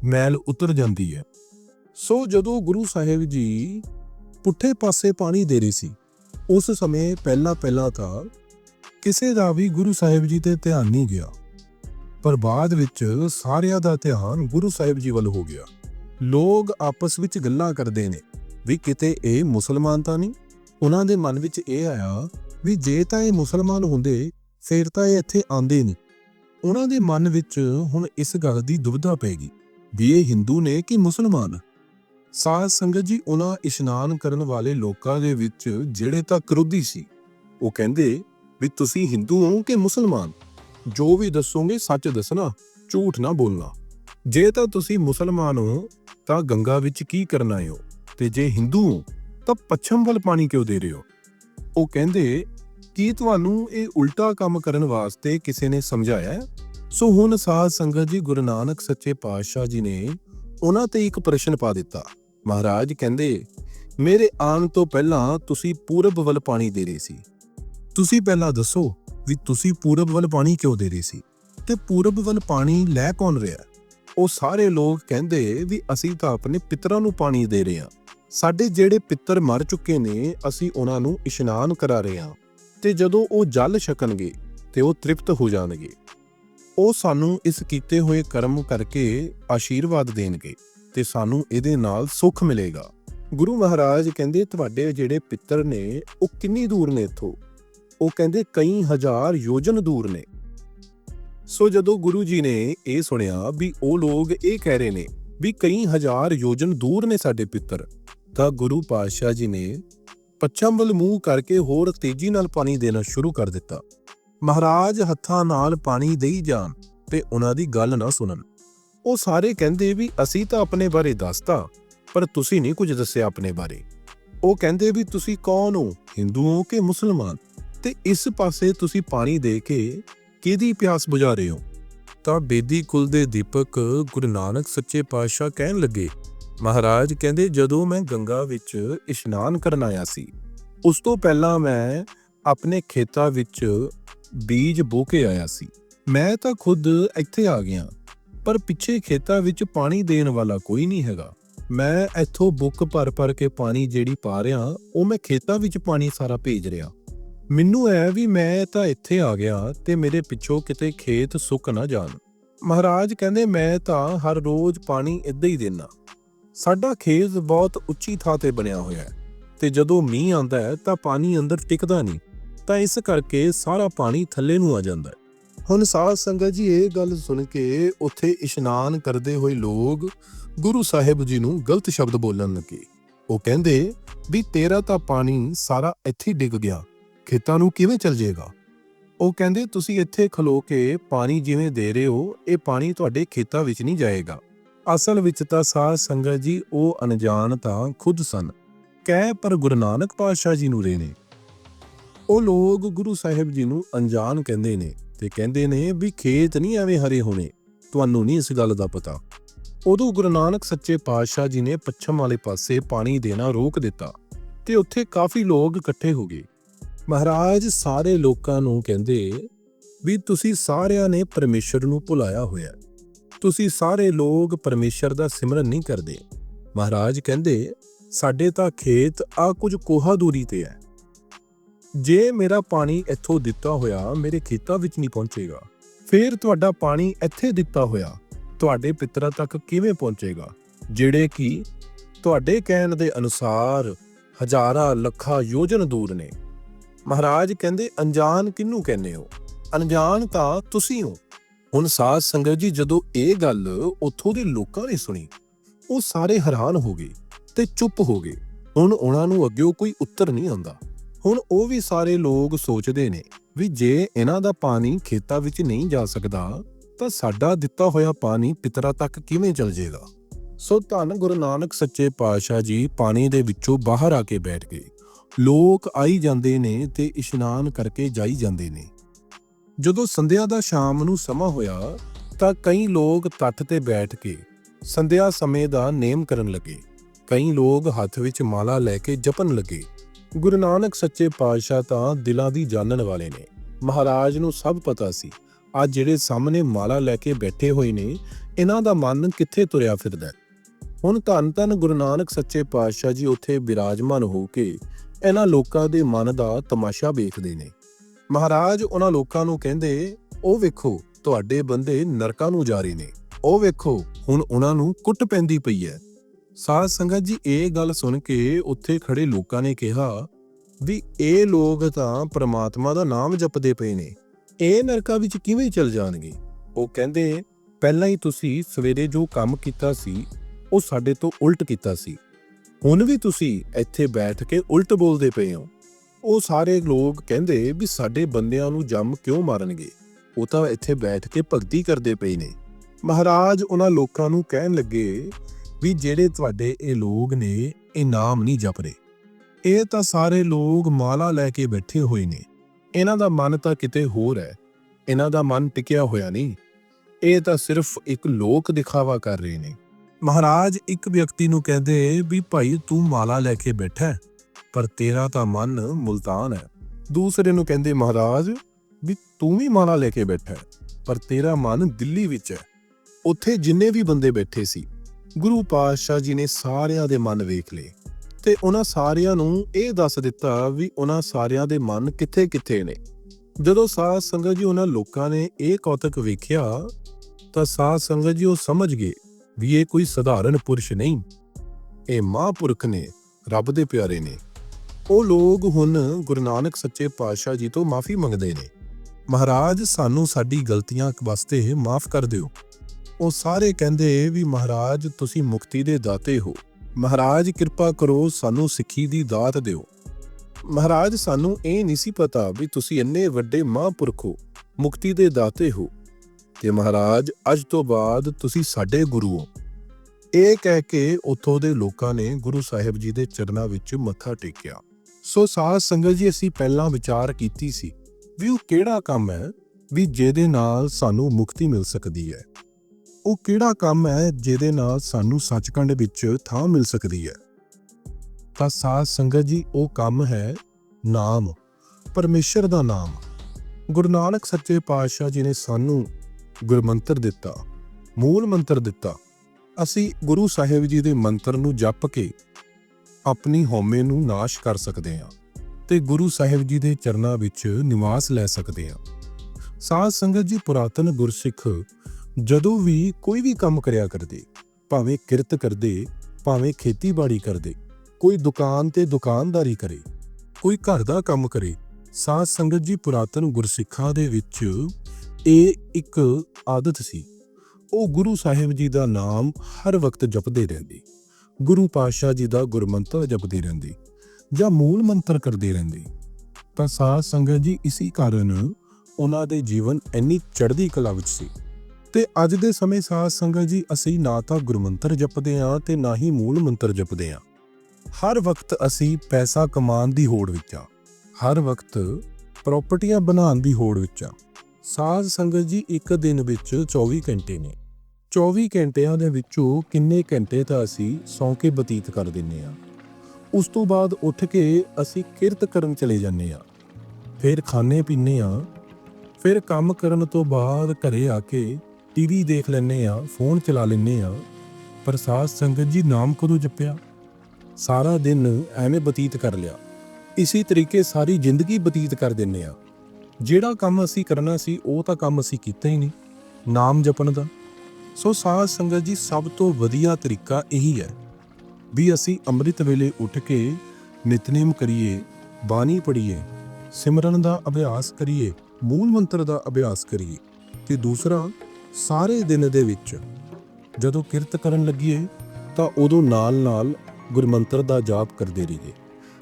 ਮੈਲ ਉਤਰ ਜਾਂਦੀ ਹੈ। ਸੋ ਜਦੋਂ ਗੁਰੂ ਸਾਹਿਬ ਜੀ ਪੁੱਠੇ ਪਾਸੇ ਪਾਣੀ ਦੇ ਰਹੇ ਸੀ, ਉਸ ਸਮੇਂ ਪਹਿਲਾਂ ਪਹਿਲਾਂ ਤਾਂ ਕਿਸੇ ਦਾ ਵੀ ਗੁਰੂ ਸਾਹਿਬ ਜੀ ਤੇ ਧਿਆਨ ਨਹੀਂ ਗਿਆ। ਪਰ ਬਾਅਦ ਵਿੱਚ ਸਾਰਿਆਂ ਦਾ ਧਿਆਨ ਗੁਰੂ ਸਾਹਿਬ ਜੀ ਵੱਲ ਹੋ ਗਿਆ। ਲੋਕ ਆਪਸ ਵਿੱਚ ਗੱਲਾਂ ਕਰਦੇ ਨੇ ਵੀ ਕਿਤੇ ਇਹ ਮੁਸਲਮਾਨ ਤਾਂ ਨਹੀਂ? ਉਹਨਾਂ ਦੇ ਮਨ ਵਿੱਚ ਇਹ ਆਇਆ ਵੀ ਜੇ ਤਾਂ ਇਹ ਮੁਸਲਮਾਨ ਹੁੰਦੇ, ਫਿਰ ਤਾਂ ਇਹ ਇੱਥੇ ਆਂਦੇ ਨਹੀਂ। ਉਹਨਾਂ ਦੇ ਮਨ ਵਿੱਚ ਹੁਣ ਇਸ ਗੱਲ ਦੀ ਦੁਬਿਧਾ ਪੈ ਵੀ ਇਹ ਹਿੰਦੂ ਨੇ ਕਿ ਮੁਸਲਮਾਨ? ਸਾਧ ਸੰਗਤ ਜੀ, ਉਹਨਾਂ ਇਸ਼ਨਾਨ ਕਰਨ ਵਾਲੇ ਲੋਕਾਂ ਦੇ ਵਿੱਚ ਜਿਹੜੇ ਤਾਂ ਕਰੋਧੀ ਸੀ, ਉਹ ਕਹਿੰਦੇ ਵੀ ਤੁਸੀਂ ਹਿੰਦੂ ਹੋ ਕਿ ਮੁਸਲਮਾਨ? ਜੋ ਵੀ ਦੱਸੋਗੇ ਸੱਚ ਦੱਸਣਾ, ਝੂਠ ਨਾ ਬੋਲਣਾ। ਜੇ ਤਾਂ ਤੁਸੀਂ ਮੁਸਲਮਾਨ ਹੋ, ਤਾਂ ਗੰਗਾ ਵਿੱਚ ਕੀ ਕਰਨਾ ਆਏ ਹੋ? ਤੇ ਜੇ ਹਿੰਦੂ ਹੋ, ਤਾਂ ਪੱਛਮ ਵੱਲ ਪਾਣੀ ਕਿਉਂ ਦੇ ਰਹੇ ਹੋ? ਉਹ ਕਹਿੰਦੇ ਕੀ ਤੁਹਾਨੂੰ ਇਹ ਉਲਟਾ ਕੰਮ ਕਰਨ ਵਾਸਤੇ ਕਿਸੇ ਨੇ ਸਮਝਾਇਆ ਹੈ? ਸੋ ਹੁਣ ਸਾਧ ਸੰਗਤ ਜੀ, ਗੁਰੂ ਨਾਨਕ ਸੱਚੇ ਪਾਤਸ਼ਾਹ ਜੀ ਨੇ ਉਹਨਾਂ ਤੇ ਇੱਕ ਪ੍ਰਸ਼ਨ ਪਾ ਦਿੱਤਾ। ਮਹਾਰਾਜ ਕਹਿੰਦੇ, ਮੇਰੇ ਆਉਣ ਤੋਂ ਪਹਿਲਾਂ ਤੁਸੀਂ ਪੂਰਬ ਵੱਲ ਪਾਣੀ ਦੇ ਰਹੇ ਸੀ। ਤੁਸੀਂ ਪਹਿਲਾਂ ਦੱਸੋ ਵੀ ਤੁਸੀਂ ਪੂਰਬ ਵੱਲ ਪਾਣੀ ਕਿਉਂ ਦੇ ਰਹੇ ਸੀ? ਤੇ ਪੂਰਬ ਵੱਲ ਪਾਣੀ ਲੈ ਕੌਣ ਰਿਹਾ? ਉਹ ਸਾਰੇ ਲੋਕ ਕਹਿੰਦੇ ਵੀ ਅਸੀਂ ਤਾਂ ਆਪਣੇ ਪਿਤਰਾਂ ਨੂੰ ਪਾਣੀ ਦੇ ਰਹੇ ਹਾਂ। ਸਾਡੇ ਜਿਹੜੇ ਪਿੱਤਰ ਮਰ ਚੁੱਕੇ ਨੇ, ਅਸੀਂ ਉਹਨਾਂ ਨੂੰ ਇਸ਼ਨਾਨ ਕਰਾ ਰਹੇ ਹਾਂ। ਤੇ ਜਦੋਂ ਉਹ ਜਲ ਛਕਣਗੇ ਤੇ ਉਹ ਤ੍ਰਿਪਤ ਹੋ ਜਾਣਗੇ, ਉਹ ਸਾਨੂੰ ਇਸ ਕੀਤੇ ਹੋਏ ਕਰਮ ਕਰਕੇ ਆਸ਼ੀਰਵਾਦ ਦੇਣਗੇ ਤੇ ਸਾਨੂੰ ਇਹਦੇ ਨਾਲ ਸੁੱਖ ਮਿਲੇਗਾ। ਗੁਰੂ ਮਹਾਰਾਜ ਕਹਿੰਦੇ, ਤੁਹਾਡੇ ਜਿਹੜੇ ਪਿੱਤਰ ਨੇ, ਉਹ ਕਿੰਨੀ ਦੂਰ ਨੇ ਇੱਥੋਂ? ਉਹ ਕਹਿੰਦੇ, ਕਈ ਹਜ਼ਾਰ ਯੋਜਨ ਦੂਰ ਨੇ। ਸੋ ਜਦੋਂ ਗੁਰੂ ਜੀ ਨੇ ਇਹ ਸੁਣਿਆ ਵੀ ਉਹ ਲੋਕ ਇਹ ਕਹਿ ਰਹੇ ਨੇ ਵੀ ਕਈ ਹਜ਼ਾਰ ਯੋਜਨ ਦੂਰ ਨੇ ਸਾਡੇ ਪਿੱਤਰ, ਤਾਂ ਗੁਰੂ ਪਾਤਸ਼ਾਹ ਜੀ ਨੇ ਪੱਛਮ ਵੱਲ ਮੂੰਹ ਕਰਕੇ ਹੋਰ ਤੇਜ਼ੀ ਨਾਲ ਪਾਣੀ ਦੇਣਾ ਸ਼ੁਰੂ ਕਰ ਦਿੱਤਾ। ਮਹਾਰਾਜ ਹੱਥਾਂ ਨਾਲ ਪਾਣੀ ਦੇਈ ਜਾਣ ਤੇ ਉਹਨਾਂ ਦੀ ਗੱਲ ਨਾ ਸੁਣਨ। ਉਹ ਸਾਰੇ ਕਹਿੰਦੇ ਵੀ, ਅਸੀਂ ਤਾਂ ਆਪਣੇ ਬਾਰੇ ਦੱਸਤਾ, ਪਰ ਤੁਸੀਂ ਨਹੀਂ ਕੁਝ ਦੱਸਿਆ ਆਪਣੇ ਬਾਰੇ। ਉਹ ਕਹਿੰਦੇ ਵੀ, ਤੁਸੀਂ ਕੌਣ ਹੋ? ਹਿੰਦੂ ਹੋ ਕਿ ਮੁਸਲਮਾਨ? ਤੇ ਇਸ ਪਾਸੇ ਤੁਸੀਂ ਪਾਣੀ ਦੇ ਕੇ ਕਿਹਦੀ ਪਿਆਸ ਬੁਝਾ ਰਹੇ ਹੋ? ਤਾਂ ਬੇਦੀ ਕੁਲ ਦੇ ਦੀਪਕ ਗੁਰੂ ਨਾਨਕ ਸੱਚੇ ਪਾਤਸ਼ਾਹ ਕਹਿਣ ਲੱਗੇ ਮਹਾਰਾਜ ਕਹਿੰਦੇ, ਜਦੋਂ ਮੈਂ ਗੰਗਾ ਵਿੱਚ ਇਸ਼ਨਾਨ ਕਰਨ ਆਇਆ ਸੀ, ਉਸ ਤੋਂ ਪਹਿਲਾਂ ਮੈਂ ਆਪਣੇ ਖੇਤਾਂ ਵਿੱਚ ਬੀਜ ਬੋ ਕੇ ਆਇਆ ਸੀ। ਮੈਂ ਤਾਂ ਖੁਦ ਇੱਥੇ ਆ ਗਿਆ, ਪਰ ਪਿੱਛੇ ਖੇਤਾਂ ਵਿੱਚ ਪਾਣੀ ਦੇਣ ਵਾਲਾ ਕੋਈ ਨਹੀਂ ਹੈਗਾ। ਮੈਂ ਇੱਥੋਂ ਬੁੱਕ ਭਰ ਭਰ ਕੇ ਪਾਣੀ ਜਿਹੜੀ ਪਾ ਰਿਹਾ, ਉਹ ਮੈਂ ਖੇਤਾਂ ਵਿੱਚ ਪਾਣੀ ਸਾਰਾ ਭੇਜ ਰਿਹਾ। ਮੈਨੂੰ ਐ ਵੀ ਮੈਂ ਤਾਂ ਇੱਥੇ ਆ ਗਿਆ ਤੇ ਮੇਰੇ ਪਿੱਛੋਂ ਕਿਤੇ ਖੇਤ ਸੁੱਕ ਨਾ ਜਾਣ। ਮਹਾਰਾਜ ਕਹਿੰਦੇ, ਮੈਂ ਤਾਂ ਹਰ ਰੋਜ਼ ਪਾਣੀ ਇੱਦਾਂ ਹੀ ਦੇਣਾ ਸਾਡਾ ਖੇਤ ਬਹੁਤ ਉੱਚੀ ਥਾਂ ਤੇ ਬਣਿਆ ਹੋਇਆ ਹੈ ਤੇ ਜਦੋਂ ਮੀਂਹ ਆਉਂਦਾ ਹੈ ਤਾਂ ਪਾਣੀ ਅੰਦਰ ਟਿਕਦਾ ਨਹੀਂ, ਤਾਂ ਇਸ ਕਰਕੇ ਸਾਰਾ ਪਾਣੀ ਥੱਲੇ ਨੂੰ ਆ ਜਾਂਦਾ ਹੈ। ਹੁਣ ਸਾਧ ਸੰਗਤ ਜੀ, ਇਹ ਗੱਲ ਸੁਣ ਕੇ ਉੱਥੇ ਇਸ਼ਨਾਨ ਕਰਦੇ ਹੋਏ ਲੋਕ ਗੁਰੂ ਸਾਹਿਬ ਜੀ ਨੂੰ ਗਲਤ ਸ਼ਬਦ ਬੋਲਣ ਲੱਗੇ। ਉਹ ਕਹਿੰਦੇ ਵੀ ਤੇਰਾ ਤਾਂ ਪਾਣੀ ਸਾਰਾ ਇੱਥੇ ਡਿੱਗ ਗਿਆ, ਖੇਤਾਂ ਨੂੰ ਕਿਵੇਂ ਚਲ ਜਾਏਗਾ? ਉਹ ਕਹਿੰਦੇ, ਤੁਸੀਂ ਇੱਥੇ ਖਲੋ ਕੇ ਪਾਣੀ ਜਿਵੇਂ ਦੇ ਰਹੇ ਹੋ, ਇਹ ਪਾਣੀ ਤੁਹਾਡੇ ਖੇਤਾਂ ਵਿੱਚ ਨਹੀਂ ਜਾਏਗਾ। ਅਸਲ ਵਿੱਚ ਤਾਂ ਸਾਧ ਸੰਗਤ ਜੀ, ਉਹ ਅਣਜਾਣ ਤਾਂ ਖੁਦ ਸਨ। ਕਹਿ ਪਰ ਗੁਰੂ ਨਾਨਕ ਪਾਤਸ਼ਾਹ ਜੀ ਨੂੰ ਰਹੇ ਨੇ ਉਹ ਲੋਕ ਗੁਰੂ ਸਾਹਿਬ ਜੀ ਨੂੰ ਅਣਜਾਣ ਕਹਿੰਦੇ ਨੇ ਤੇ ਕਹਿੰਦੇ ਨੇ ਵੀ ਖੇਤ ਨਹੀਂ ਐਵੇਂ ਹਰੇ ਹੋਣੇ, ਤੁਹਾਨੂੰ ਨਹੀਂ ਇਸ ਗੱਲ ਦਾ ਪਤਾ। ਉਦੋਂ ਗੁਰੂ ਨਾਨਕ ਸੱਚੇ ਪਾਤਸ਼ਾਹ ਜੀ ਨੇ ਪੱਛਮ ਵਾਲੇ ਪਾਸੇ ਪਾਣੀ ਦੇਣਾ ਰੋਕ ਦਿੱਤਾ ਤੇ ਉੱਥੇ ਕਾਫੀ ਲੋਕ ਇਕੱਠੇ ਹੋ ਗਏ। ਮਹਾਰਾਜ ਸਾਰੇ ਲੋਕਾਂ ਨੂੰ ਕਹਿੰਦੇ ਵੀ ਤੁਸੀਂ ਸਾਰਿਆਂ ਨੇ ਪਰਮੇਸ਼ਰ ਨੂੰ ਭੁਲਾਇਆ ਹੋਇਆ। ਤੁਸੀਂ ਸਾਰੇ ਲੋਕ ਪਰਮੇਸ਼ਰ ਦਾ ਸਿਮਰਨ ਨਹੀਂ ਕਰਦੇ। ਮਹਾਰਾਜ ਕਹਿੰਦੇ, ਸਾਡੇ ਤਾਂ ਖੇਤ ਆ ਕੁਝ ਕੋਹਾ ਦੂਰੀ ਤੇ ਹੈ। ਜੇ ਮੇਰਾ ਪਾਣੀ ਇੱਥੋਂ ਦਿੱਤਾ ਹੋਇਆ, ਮੇਰੇ ਖੇਤਾਂ ਵਿੱਚ ਨਹੀਂ ਪਹੁੰਚੇਗਾ। ਫਿਰ ਤੁਹਾਡਾ ਪਾਣੀ ਇੱਥੇ ਦਿੱਤਾ ਹੋਇਆ, ਤੁਹਾਡੇ ਪਿੱਤਰਾਂ ਤੱਕ ਕਿਵੇਂ ਪਹੁੰਚੇਗਾ? ਜਿਹੜੇ ਕਿ ਤੁਹਾਡੇ ਕਹਿਣ ਦੇ ਅਨੁਸਾਰ ਹਜ਼ਾਰਾਂ ਲੱਖਾਂ ਯੋਜਨ ਦੂਰ ਨੇ। ਮਹਾਰਾਜ ਕਹਿੰਦੇ, ਅਣਜਾਣ ਕਿਹਨੂੰ ਕਹਿੰਦੇ ਹੋ? ਅਣਜਾਣ ਤਾਂ ਤੁਸੀਂ ਹੋ। ਹੁਣ ਸਾਧ ਸੰਗਤ ਜੀ, ਜਦੋਂ ਇਹ ਗੱਲ ਉੱਥੋਂ ਦੇ ਲੋਕਾਂ ਨੇ ਸੁਣੀ, ਉਹ ਸਾਰੇ ਹੈਰਾਨ ਹੋ ਗਏ ਤੇ ਚੁੱਪ ਹੋ ਗਏ। ਹੁਣ ਉਹਨਾਂ ਨੂੰ ਅੱਗੇ ਕੋਈ ਉੱਤਰ ਨਹੀਂ ਆਉਂਦਾ। ਹੁਣ ਉਹ ਵੀ ਸਾਰੇ ਲੋਕ ਸੋਚਦੇ ਨੇ ਵੀ ਜੇ ਇਹਨਾਂ ਦਾ ਪਾਣੀ ਖੇਤਾਂ ਵਿੱਚ ਨਹੀਂ ਜਾ ਸਕਦਾ, ਤਾਂ ਸਾਡਾ ਦਿੱਤਾ ਹੋਇਆ ਪਾਣੀ ਪਿਤਰਾ ਤੱਕ ਕਿਵੇਂ ਚਲ ਜਾਏਗਾ? ਸੋ ਧੰਨ ਗੁਰੂ ਨਾਨਕ ਸੱਚੇ ਪਾਤਸ਼ਾਹ ਜੀ, ਪਾਣੀ ਦੇ ਵਿੱਚੋਂ ਬਾਹਰ ਆ ਕੇ ਬੈਠ ਗਏ। ਲੋਕ ਆਈ ਜਾਂਦੇ ਨੇ ਤੇ ਇਸ਼ਨਾਨ ਕਰਕੇ ਜਾਈ ਜਾਂਦੇ ਨੇ। ਜਦੋਂ ਸੰਧਿਆ ਦਾ ਸ਼ਾਮ ਨੂੰ ਸਮਾਂ ਹੋਇਆ, ਤਾਂ ਕਈ ਲੋਕ ਤੱਟ ਤੇ ਬੈਠ ਕੇ ਸੰਧਿਆ ਸਮੇਂ ਦਾ ਨੇਮ ਕਰਨ ਲੱਗੇ। ਕਈ ਲੋਕ ਹੱਥ ਵਿੱਚ ਮਾਲਾ ਲੈ ਕੇ ਜਪਣ ਲੱਗੇ। ਗੁਰੂ ਨਾਨਕ ਸੱਚੇ ਪਾਤਸ਼ਾਹ ਤਾਂ ਦਿਲਾਂ ਦੀ ਜਾਣਨ ਵਾਲੇ ਨੇ। ਮਹਾਰਾਜ ਨੂੰ ਸਭ ਪਤਾ ਸੀ, ਅੱਜ ਜਿਹੜੇ ਸਾਹਮਣੇ ਮਾਲਾ ਲੈ ਕੇ ਬੈਠੇ ਹੋਏ ਨੇ, ਇਹਨਾਂ ਦਾ ਮਨ ਕਿੱਥੇ ਤੁਰਿਆ ਫਿਰਦਾ? ਹੁਣ ਧੰਨ ਧੰਨ ਗੁਰੂ ਨਾਨਕ ਸੱਚੇ ਪਾਤਸ਼ਾਹ ਜੀ ਉੱਥੇ ਬਿਰਾਜਮਾਨ ਹੋ ਕੇ ਇਹਨਾਂ ਲੋਕਾਂ ਦੇ ਮਨ ਦਾ ਤਮਾਸ਼ਾ ਵੇਖਦੇ ਨੇ। ਮਹਾਰਾਜ, ਉਹਨਾਂ ਲੋਕਾਂ ਨੂੰ ਕਹਿੰਦੇ, ਉਹ ਵੇਖੋ, ਤੁਹਾਡੇ ਬੰਦੇ ਨਰਕਾਂ ਨੂੰ ਜਾ ਰਹੇ ਨੇ। ਉਹ ਵੇਖੋ, ਹੁਣ ਉਹਨਾਂ ਨੂੰ ਕੁੱਟ ਪੈਂਦੀ ਪਈ ਹੈ। ਸਾਧ ਸੰਗਤ ਜੀ, ਇਹ ਗੱਲ ਸੁਣ ਕੇ ਉੱਥੇ ਖੜੇ ਲੋਕਾਂ ਨੇ ਕਿਹਾ ਵੀ ਇਹ ਲੋਕ ਤਾਂ ਪ੍ਰਮਾਤਮਾ ਦਾ ਨਾਮ ਜਪਦੇ ਪਏ ਨੇ। ਇਹ ਨਰਕਾਂ ਵਿੱਚ ਕਿਵੇਂ ਚਲ ਜਾਣਗੇ? ਉਹ ਕਹਿੰਦੇ, ਪਹਿਲਾਂ ਹੀ ਤੁਸੀਂ ਸਵੇਰੇ ਜੋ ਕੰਮ ਕੀਤਾ ਸੀ, ਉਹ ਸਾਡੇ ਤੋਂ ਉਲਟ ਕੀਤਾ ਸੀ। ਹੁਣ ਵੀ ਤੁਸੀਂ ਇੱਥੇ ਬੈਠ ਕੇ ਉਲਟ ਬੋਲਦੇ ਪਏ ਹੋ। ਉਹ ਸਾਰੇ ਲੋਕ ਕਹਿੰਦੇ ਵੀ ਸਾਡੇ ਬੰਦਿਆਂ ਨੂੰ ਜੰਮ ਕਿਉਂ ਮਾਰਨਗੇ? ਉਹ ਤਾਂ ਇੱਥੇ ਬੈਠ ਕੇ ਭਗਤੀ ਕਰਦੇ ਪਏ ਨੇ। ਮਹਾਰਾਜ ਉਹਨਾਂ ਲੋਕਾਂ ਨੂੰ ਕਹਿਣ ਲੱਗੇ ਵੀ ਜਿਹੜੇ ਤੁਹਾਡੇ ਇਹ ਲੋਕ ਨੇ, ਇਹ ਨਾਮ ਨਹੀਂ ਜਪ ਰਹੇ ਇਹ ਤਾਂ ਸਾਰੇ ਲੋਕ ਮਾਲਾ ਲੈ ਕੇ ਬੈਠੇ ਹੋਏ ਨੇ। ਇਹਨਾਂ ਦਾ ਮਨ ਤਾਂ ਕਿਤੇ ਹੋਰ ਹੈ। ਇਹਨਾਂ ਦਾ ਮਨ ਟਿਕਿਆ ਹੋਇਆ ਨਹੀਂ। ਇਹ ਤਾਂ ਸਿਰਫ ਇੱਕ ਲੋਕ ਦਿਖਾਵਾ ਕਰ ਰਹੇ ਨੇ। ਮਹਾਰਾਜ ਇੱਕ ਵਿਅਕਤੀ ਨੂੰ ਕਹਿੰਦੇ ਵੀ ਭਾਈ ਤੂੰ ਮਾਲਾ ਲੈ ਕੇ ਬੈਠਾ ਪਰ ਤੇਰਾ ਤਾਂ ਮਨ ਮੁਲਤਾਨ ਹੈ। ਦੂਸਰੇ ਨੂੰ ਕਹਿੰਦੇ ਮਹਾਰਾਜ ਵੀ ਤੂੰ ਵੀ ਮਾਲਾ ਲੈ ਕੇ ਬੈਠਾ ਹੈ, ਪਰ ਤੇਰਾ ਮਨ ਦਿੱਲੀ ਵਿੱਚ ਹੈ। ਉੱਥੇ ਜਿੰਨੇ ਵੀ ਬੰਦੇ ਬੈਠੇ ਸੀ ਗੁਰੂ ਪਾਤਸ਼ਾਹ ਜੀ ਨੇ ਸਾਰਿਆਂ ਦੇ ਮਨ ਵੇਖ ਲਏ ਤੇ ਉਹਨਾਂ ਸਾਰਿਆਂ ਨੂੰ ਇਹ ਦੱਸ ਦਿੱਤਾ ਵੀ ਉਹਨਾਂ ਸਾਰਿਆਂ ਦੇ ਮਨ ਕਿੱਥੇ-ਕਿੱਥੇ ਨੇ। ਜਦੋਂ ਸਾਧ ਸੰਗਤ ਜੀ ਉਹਨਾਂ ਲੋਕਾਂ ਨੇ ਇਹ ਕੌਤਕ ਵੇਖਿਆ ਤਾਂ ਸਾਧ ਸੰਗਤ ਜੀ ਉਹ ਸਮਝ ਗਏ ਵੀ ਇਹ ਕੋਈ ਸਧਾਰਨ ਪੁਰਸ਼ ਨਹੀਂ। ਇਹ ਮਹਾਂਪੁਰਖ ਨੇ ਰੱਬ ਦੇ ਪਿਆਰੇ ਨੇ। ਉਹ ਲੋਕ ਹੁਣ ਗੁਰੂ ਨਾਨਕ ਸੱਚੇ ਪਾਤਸ਼ਾਹ ਜੀ ਤੋਂ ਮਾਫੀ ਮੰਗਦੇ ਨੇ। ਮਹਾਰਾਜ, ਸਾਨੂੰ ਸਾਡੀ ਗਲਤੀਆਂ ਵਾਸਤੇ ਮਾਫ ਕਰ ਦਿਓ। ਉਹ ਸਾਰੇ ਕਹਿੰਦੇ ਵੀ ਮਹਾਰਾਜ, ਤੁਸੀਂ ਮੁਕਤੀ ਦੇ ਦਾਤੇ ਹੋ। ਮਹਾਰਾਜ, ਕਿਰਪਾ ਕਰੋ, ਸਾਨੂੰ ਸਿੱਖੀ ਦੀ ਦਾਤ ਦਿਓ। ਮਹਾਰਾਜ, ਸਾਨੂੰ ਇਹ ਨਹੀਂ ਸੀ ਪਤਾ ਵੀ ਤੁਸੀਂ ਇੰਨੇ ਵੱਡੇ ਮਹਾਂਪੁਰਖ ਹੋ, ਮੁਕਤੀ ਦੇ ਦਾਤੇ ਹੋ। ਤੇ ਮਹਾਰਾਜ, ਅੱਜ ਤੋਂ ਬਾਅਦ ਤੁਸੀਂ ਸਾਡੇ ਗੁਰੂ ਹੋ। ਇਹ ਕਹਿ ਕੇ ਉੱਥੋਂ ਦੇ ਲੋਕਾਂ ਨੇ ਗੁਰੂ ਸਾਹਿਬ ਜੀ ਦੇ ਚਰਨਾਂ ਵਿੱਚ ਮੱਥਾ ਟੇਕਿਆ। ਸੋ ਸਾਧ ਸੰਗਤ ਜੀ, ਅਸੀਂ ਪਹਿਲਾਂ ਵਿਚਾਰ ਕੀਤੀ ਸੀ ਵੀ ਉਹ ਕਿਹੜਾ ਕੰਮ ਹੈ ਵੀ ਜਿਹਦੇ ਨਾਲ ਸਾਨੂੰ ਮੁਕਤੀ ਮਿਲ ਸਕਦੀ ਹੈ। ਉਹ ਕਿਹੜਾ ਕੰਮ ਹੈ ਜਿਹਦੇ ਨਾਲ ਸਾਨੂੰ ਸੱਚਖੰਡ ਵਿੱਚ ਥਾਂ ਮਿਲ ਸਕਦੀ ਹੈ। ਤਾਂ ਸਾਧ ਸੰਗਤ ਜੀ, ਉਹ ਕੰਮ ਹੈ ਨਾਮ, ਪਰਮੇਸ਼ਰ ਦਾ ਨਾਮ। ਗੁਰੂ ਨਾਨਕ ਸੱਚੇ ਪਾਤਸ਼ਾਹ ਜੀ ਨੇ ਸਾਨੂੰ ਗੁਰਮੰਤਰ ਦਿੱਤਾ, ਮੂਲ ਮੰਤਰ ਦਿੱਤਾ। ਅਸੀਂ ਗੁਰੂ ਸਾਹਿਬ ਜੀ ਦੇ ਮੰਤਰ ਨੂੰ ਜਪ ਕੇ ਆਪਣੀ ਹਉਮੈ ਨੂੰ ਨਾਸ਼ ਕਰ ਸਕਦੇ ਹਾਂ ਤੇ ਗੁਰੂ ਸਾਹਿਬ ਜੀ ਦੇ ਚਰਨਾਂ ਵਿੱਚ ਨਿਵਾਸ ਲੈ ਸਕਦੇ ਹਾਂ। ਸਾਧ ਸੰਗਤ ਜੀ ਪੁਰਾਤਨ ਗੁਰਸਿੱਖ ਜਦੋਂ ਵੀ ਕੋਈ ਵੀ ਕੰਮ ਕਰਿਆ ਕਰਦੇ, ਭਾਵੇਂ ਕਿਰਤ ਕਰਦੇ, ਭਾਵੇਂ ਖੇਤੀਬਾੜੀ ਕਰਦੇ, ਕੋਈ ਦੁਕਾਨ ਤੇ ਦੁਕਾਨਦਾਰੀ ਕਰੇ, ਕੋਈ ਘਰ ਦਾ ਕੰਮ ਕਰੇ, ਸਾਧ ਸੰਗਤ ਜੀ ਪੁਰਾਤਨ ਗੁਰਸਿੱਖਾਂ ਦੇ ਵਿੱਚ ਇਹ ਇੱਕ ਆਦਤ ਸੀ। ਉਹ ਗੁਰੂ ਸਾਹਿਬ ਜੀ ਦਾ ਨਾਮ ਹਰ ਵਕਤ ਜਪਦੇ ਰਹਿੰਦੇ। ਗੁਰੂ ਪਾਤਸ਼ਾਹ ਜੀ ਦਾ ਗੁਰਮੰਤਰ ਜਪਦੇ ਰਹਿੰਦੇ ਜਾਂ ਮੂਲ ਮੰਤਰ ਕਰਦੇ ਰਹਿੰਦੇ, ਤਾਂ ਸਾਧ ਸੰਗਤ ਜੀ ਇਸੇ ਕਾਰਨ ਉਹਨਾਂ ਦੇ ਜੀਵਨ ਇੰਨੀ ਚੜ੍ਹਦੀ ਕਲਾ ਵਿੱਚ ਸੀ। ਤੇ ਅੱਜ ਦੇ ਸਮੇਂ ਸਾਧ ਸੰਗਤ ਜੀ ਅਸੀਂ ਨਾ ਤਾਂ ਗੁਰਮੰਤਰ ਜਪਦੇ ਹਾਂ ਤੇ ਨਾ ਹੀ ਮੂਲ ਮੰਤਰ ਜਪਦੇ ਹਾਂ। ਹਰ ਵਕਤ ਅਸੀਂ ਪੈਸਾ ਕਮਾਉਣ ਦੀ ਹੋੜ ਵਿੱਚ ਆ ਹਰ ਵਕਤ ਪ੍ਰਾਪਰਟੀਆਂ ਬਣਾਉਣ ਦੀ ਹੋੜ ਵਿੱਚ ਆ ਸਾਧ ਸੰਗਤ ਜੀ ਇੱਕ ਦਿਨ ਵਿੱਚ 24 ਘੰਟੇ ਨੇ। 24 ਘੰਟਿਆਂ ਦੇ ਵਿੱਚੋਂ ਕਿੰਨੇ ਘੰਟੇ ਤਾਂ ਅਸੀਂ ਸੌਂ ਕੇ ਬਤੀਤ ਕਰ ਦਿੰਨੇ ਆ ਉਸ ਤੋਂ ਬਾਅਦ ਉੱਠ ਕੇ ਅਸੀਂ ਕਿਰਤ ਕਰਨ ਚਲੇ ਜਾਂਦੇ ਆ ਫਿਰ ਖਾਣੇ ਪੀਣੇ ਆ ਫਿਰ ਕੰਮ ਕਰਨ ਤੋਂ ਬਾਅਦ ਘਰੇ ਆ ਕੇ ਟੀਵੀ ਦੇਖ ਲੈਨੇ ਆ ਫੋਨ ਚਲਾ ਲੈਨੇ ਆ ਪਰ ਸਾਧ ਸੰਗਤ ਜੀ ਨਾਮ ਕਦੋਂ ਜਪਿਆ? ਸਾਰਾ ਦਿਨ ਐਵੇਂ ਬਤੀਤ ਕਰ ਲਿਆ। ਇਸੇ ਤਰੀਕੇ ਸਾਰੀ ਜ਼ਿੰਦਗੀ ਬਤੀਤ ਕਰ ਦਿੰਨੇ ਆ ਜਿਹੜਾ ਕੰਮ ਅਸੀਂ ਕਰਨਾ ਸੀ, ਉਹ ਤਾਂ ਕੰਮ ਅਸੀਂ ਕੀਤਾ ਹੀ ਨਹੀਂ। ਨਾਮ ਜਪਣ ਦਾ। ਸੋ ਸਾਧ ਸੰਗਤ ਜੀ, ਸਭ ਤੋਂ ਵਧੀਆ ਤਰੀਕਾ ਇਹੀ ਹੈ ਵੀ ਅਸੀਂ ਅੰਮ੍ਰਿਤ ਵੇਲੇ ਉੱਠ ਕੇ ਨਿਤਨੇਮ ਕਰੀਏ, ਬਾਣੀ ਪੜ੍ਹੀਏ, ਸਿਮਰਨ ਦਾ ਅਭਿਆਸ ਕਰੀਏ, ਮੂਲ ਮੰਤਰ ਦਾ ਅਭਿਆਸ ਕਰੀਏ। ਤੇ ਦੂਸਰਾ, ਸਾਰੇ ਦਿਨ ਦੇ ਵਿੱਚ ਜਦੋਂ ਕਿਰਤ ਕਰਨ ਲੱਗੀਏ, ਤਾਂ ਉਦੋਂ ਨਾਲ-ਨਾਲ ਗੁਰਮੰਤਰ ਦਾ ਜਾਪ ਕਰਦੇ ਰਹੀਏ।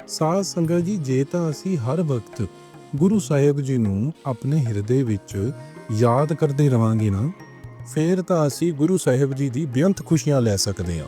ਸਾਧ ਸੰਗਤ ਜੀ, ਜੇ ਤਾਂ ਅਸੀਂ ਹਰ ਵਕਤ ਗੁਰੂ ਸਾਹਿਬ ਜੀ ਨੂੰ ਆਪਣੇ ਹਿਰਦੇ ਵਿੱਚ ਯਾਦ ਕਰਦੇ ਰਵਾਂਗੇ ਨਾ ਫਿਰ ਤਾਂ ਅਸੀਂ ਗੁਰੂ ਸਾਹਿਬ ਜੀ ਦੀ ਬੇਅੰਤ ਖੁਸ਼ੀਆਂ ਲੈ ਸਕਦੇ ਹਾਂ।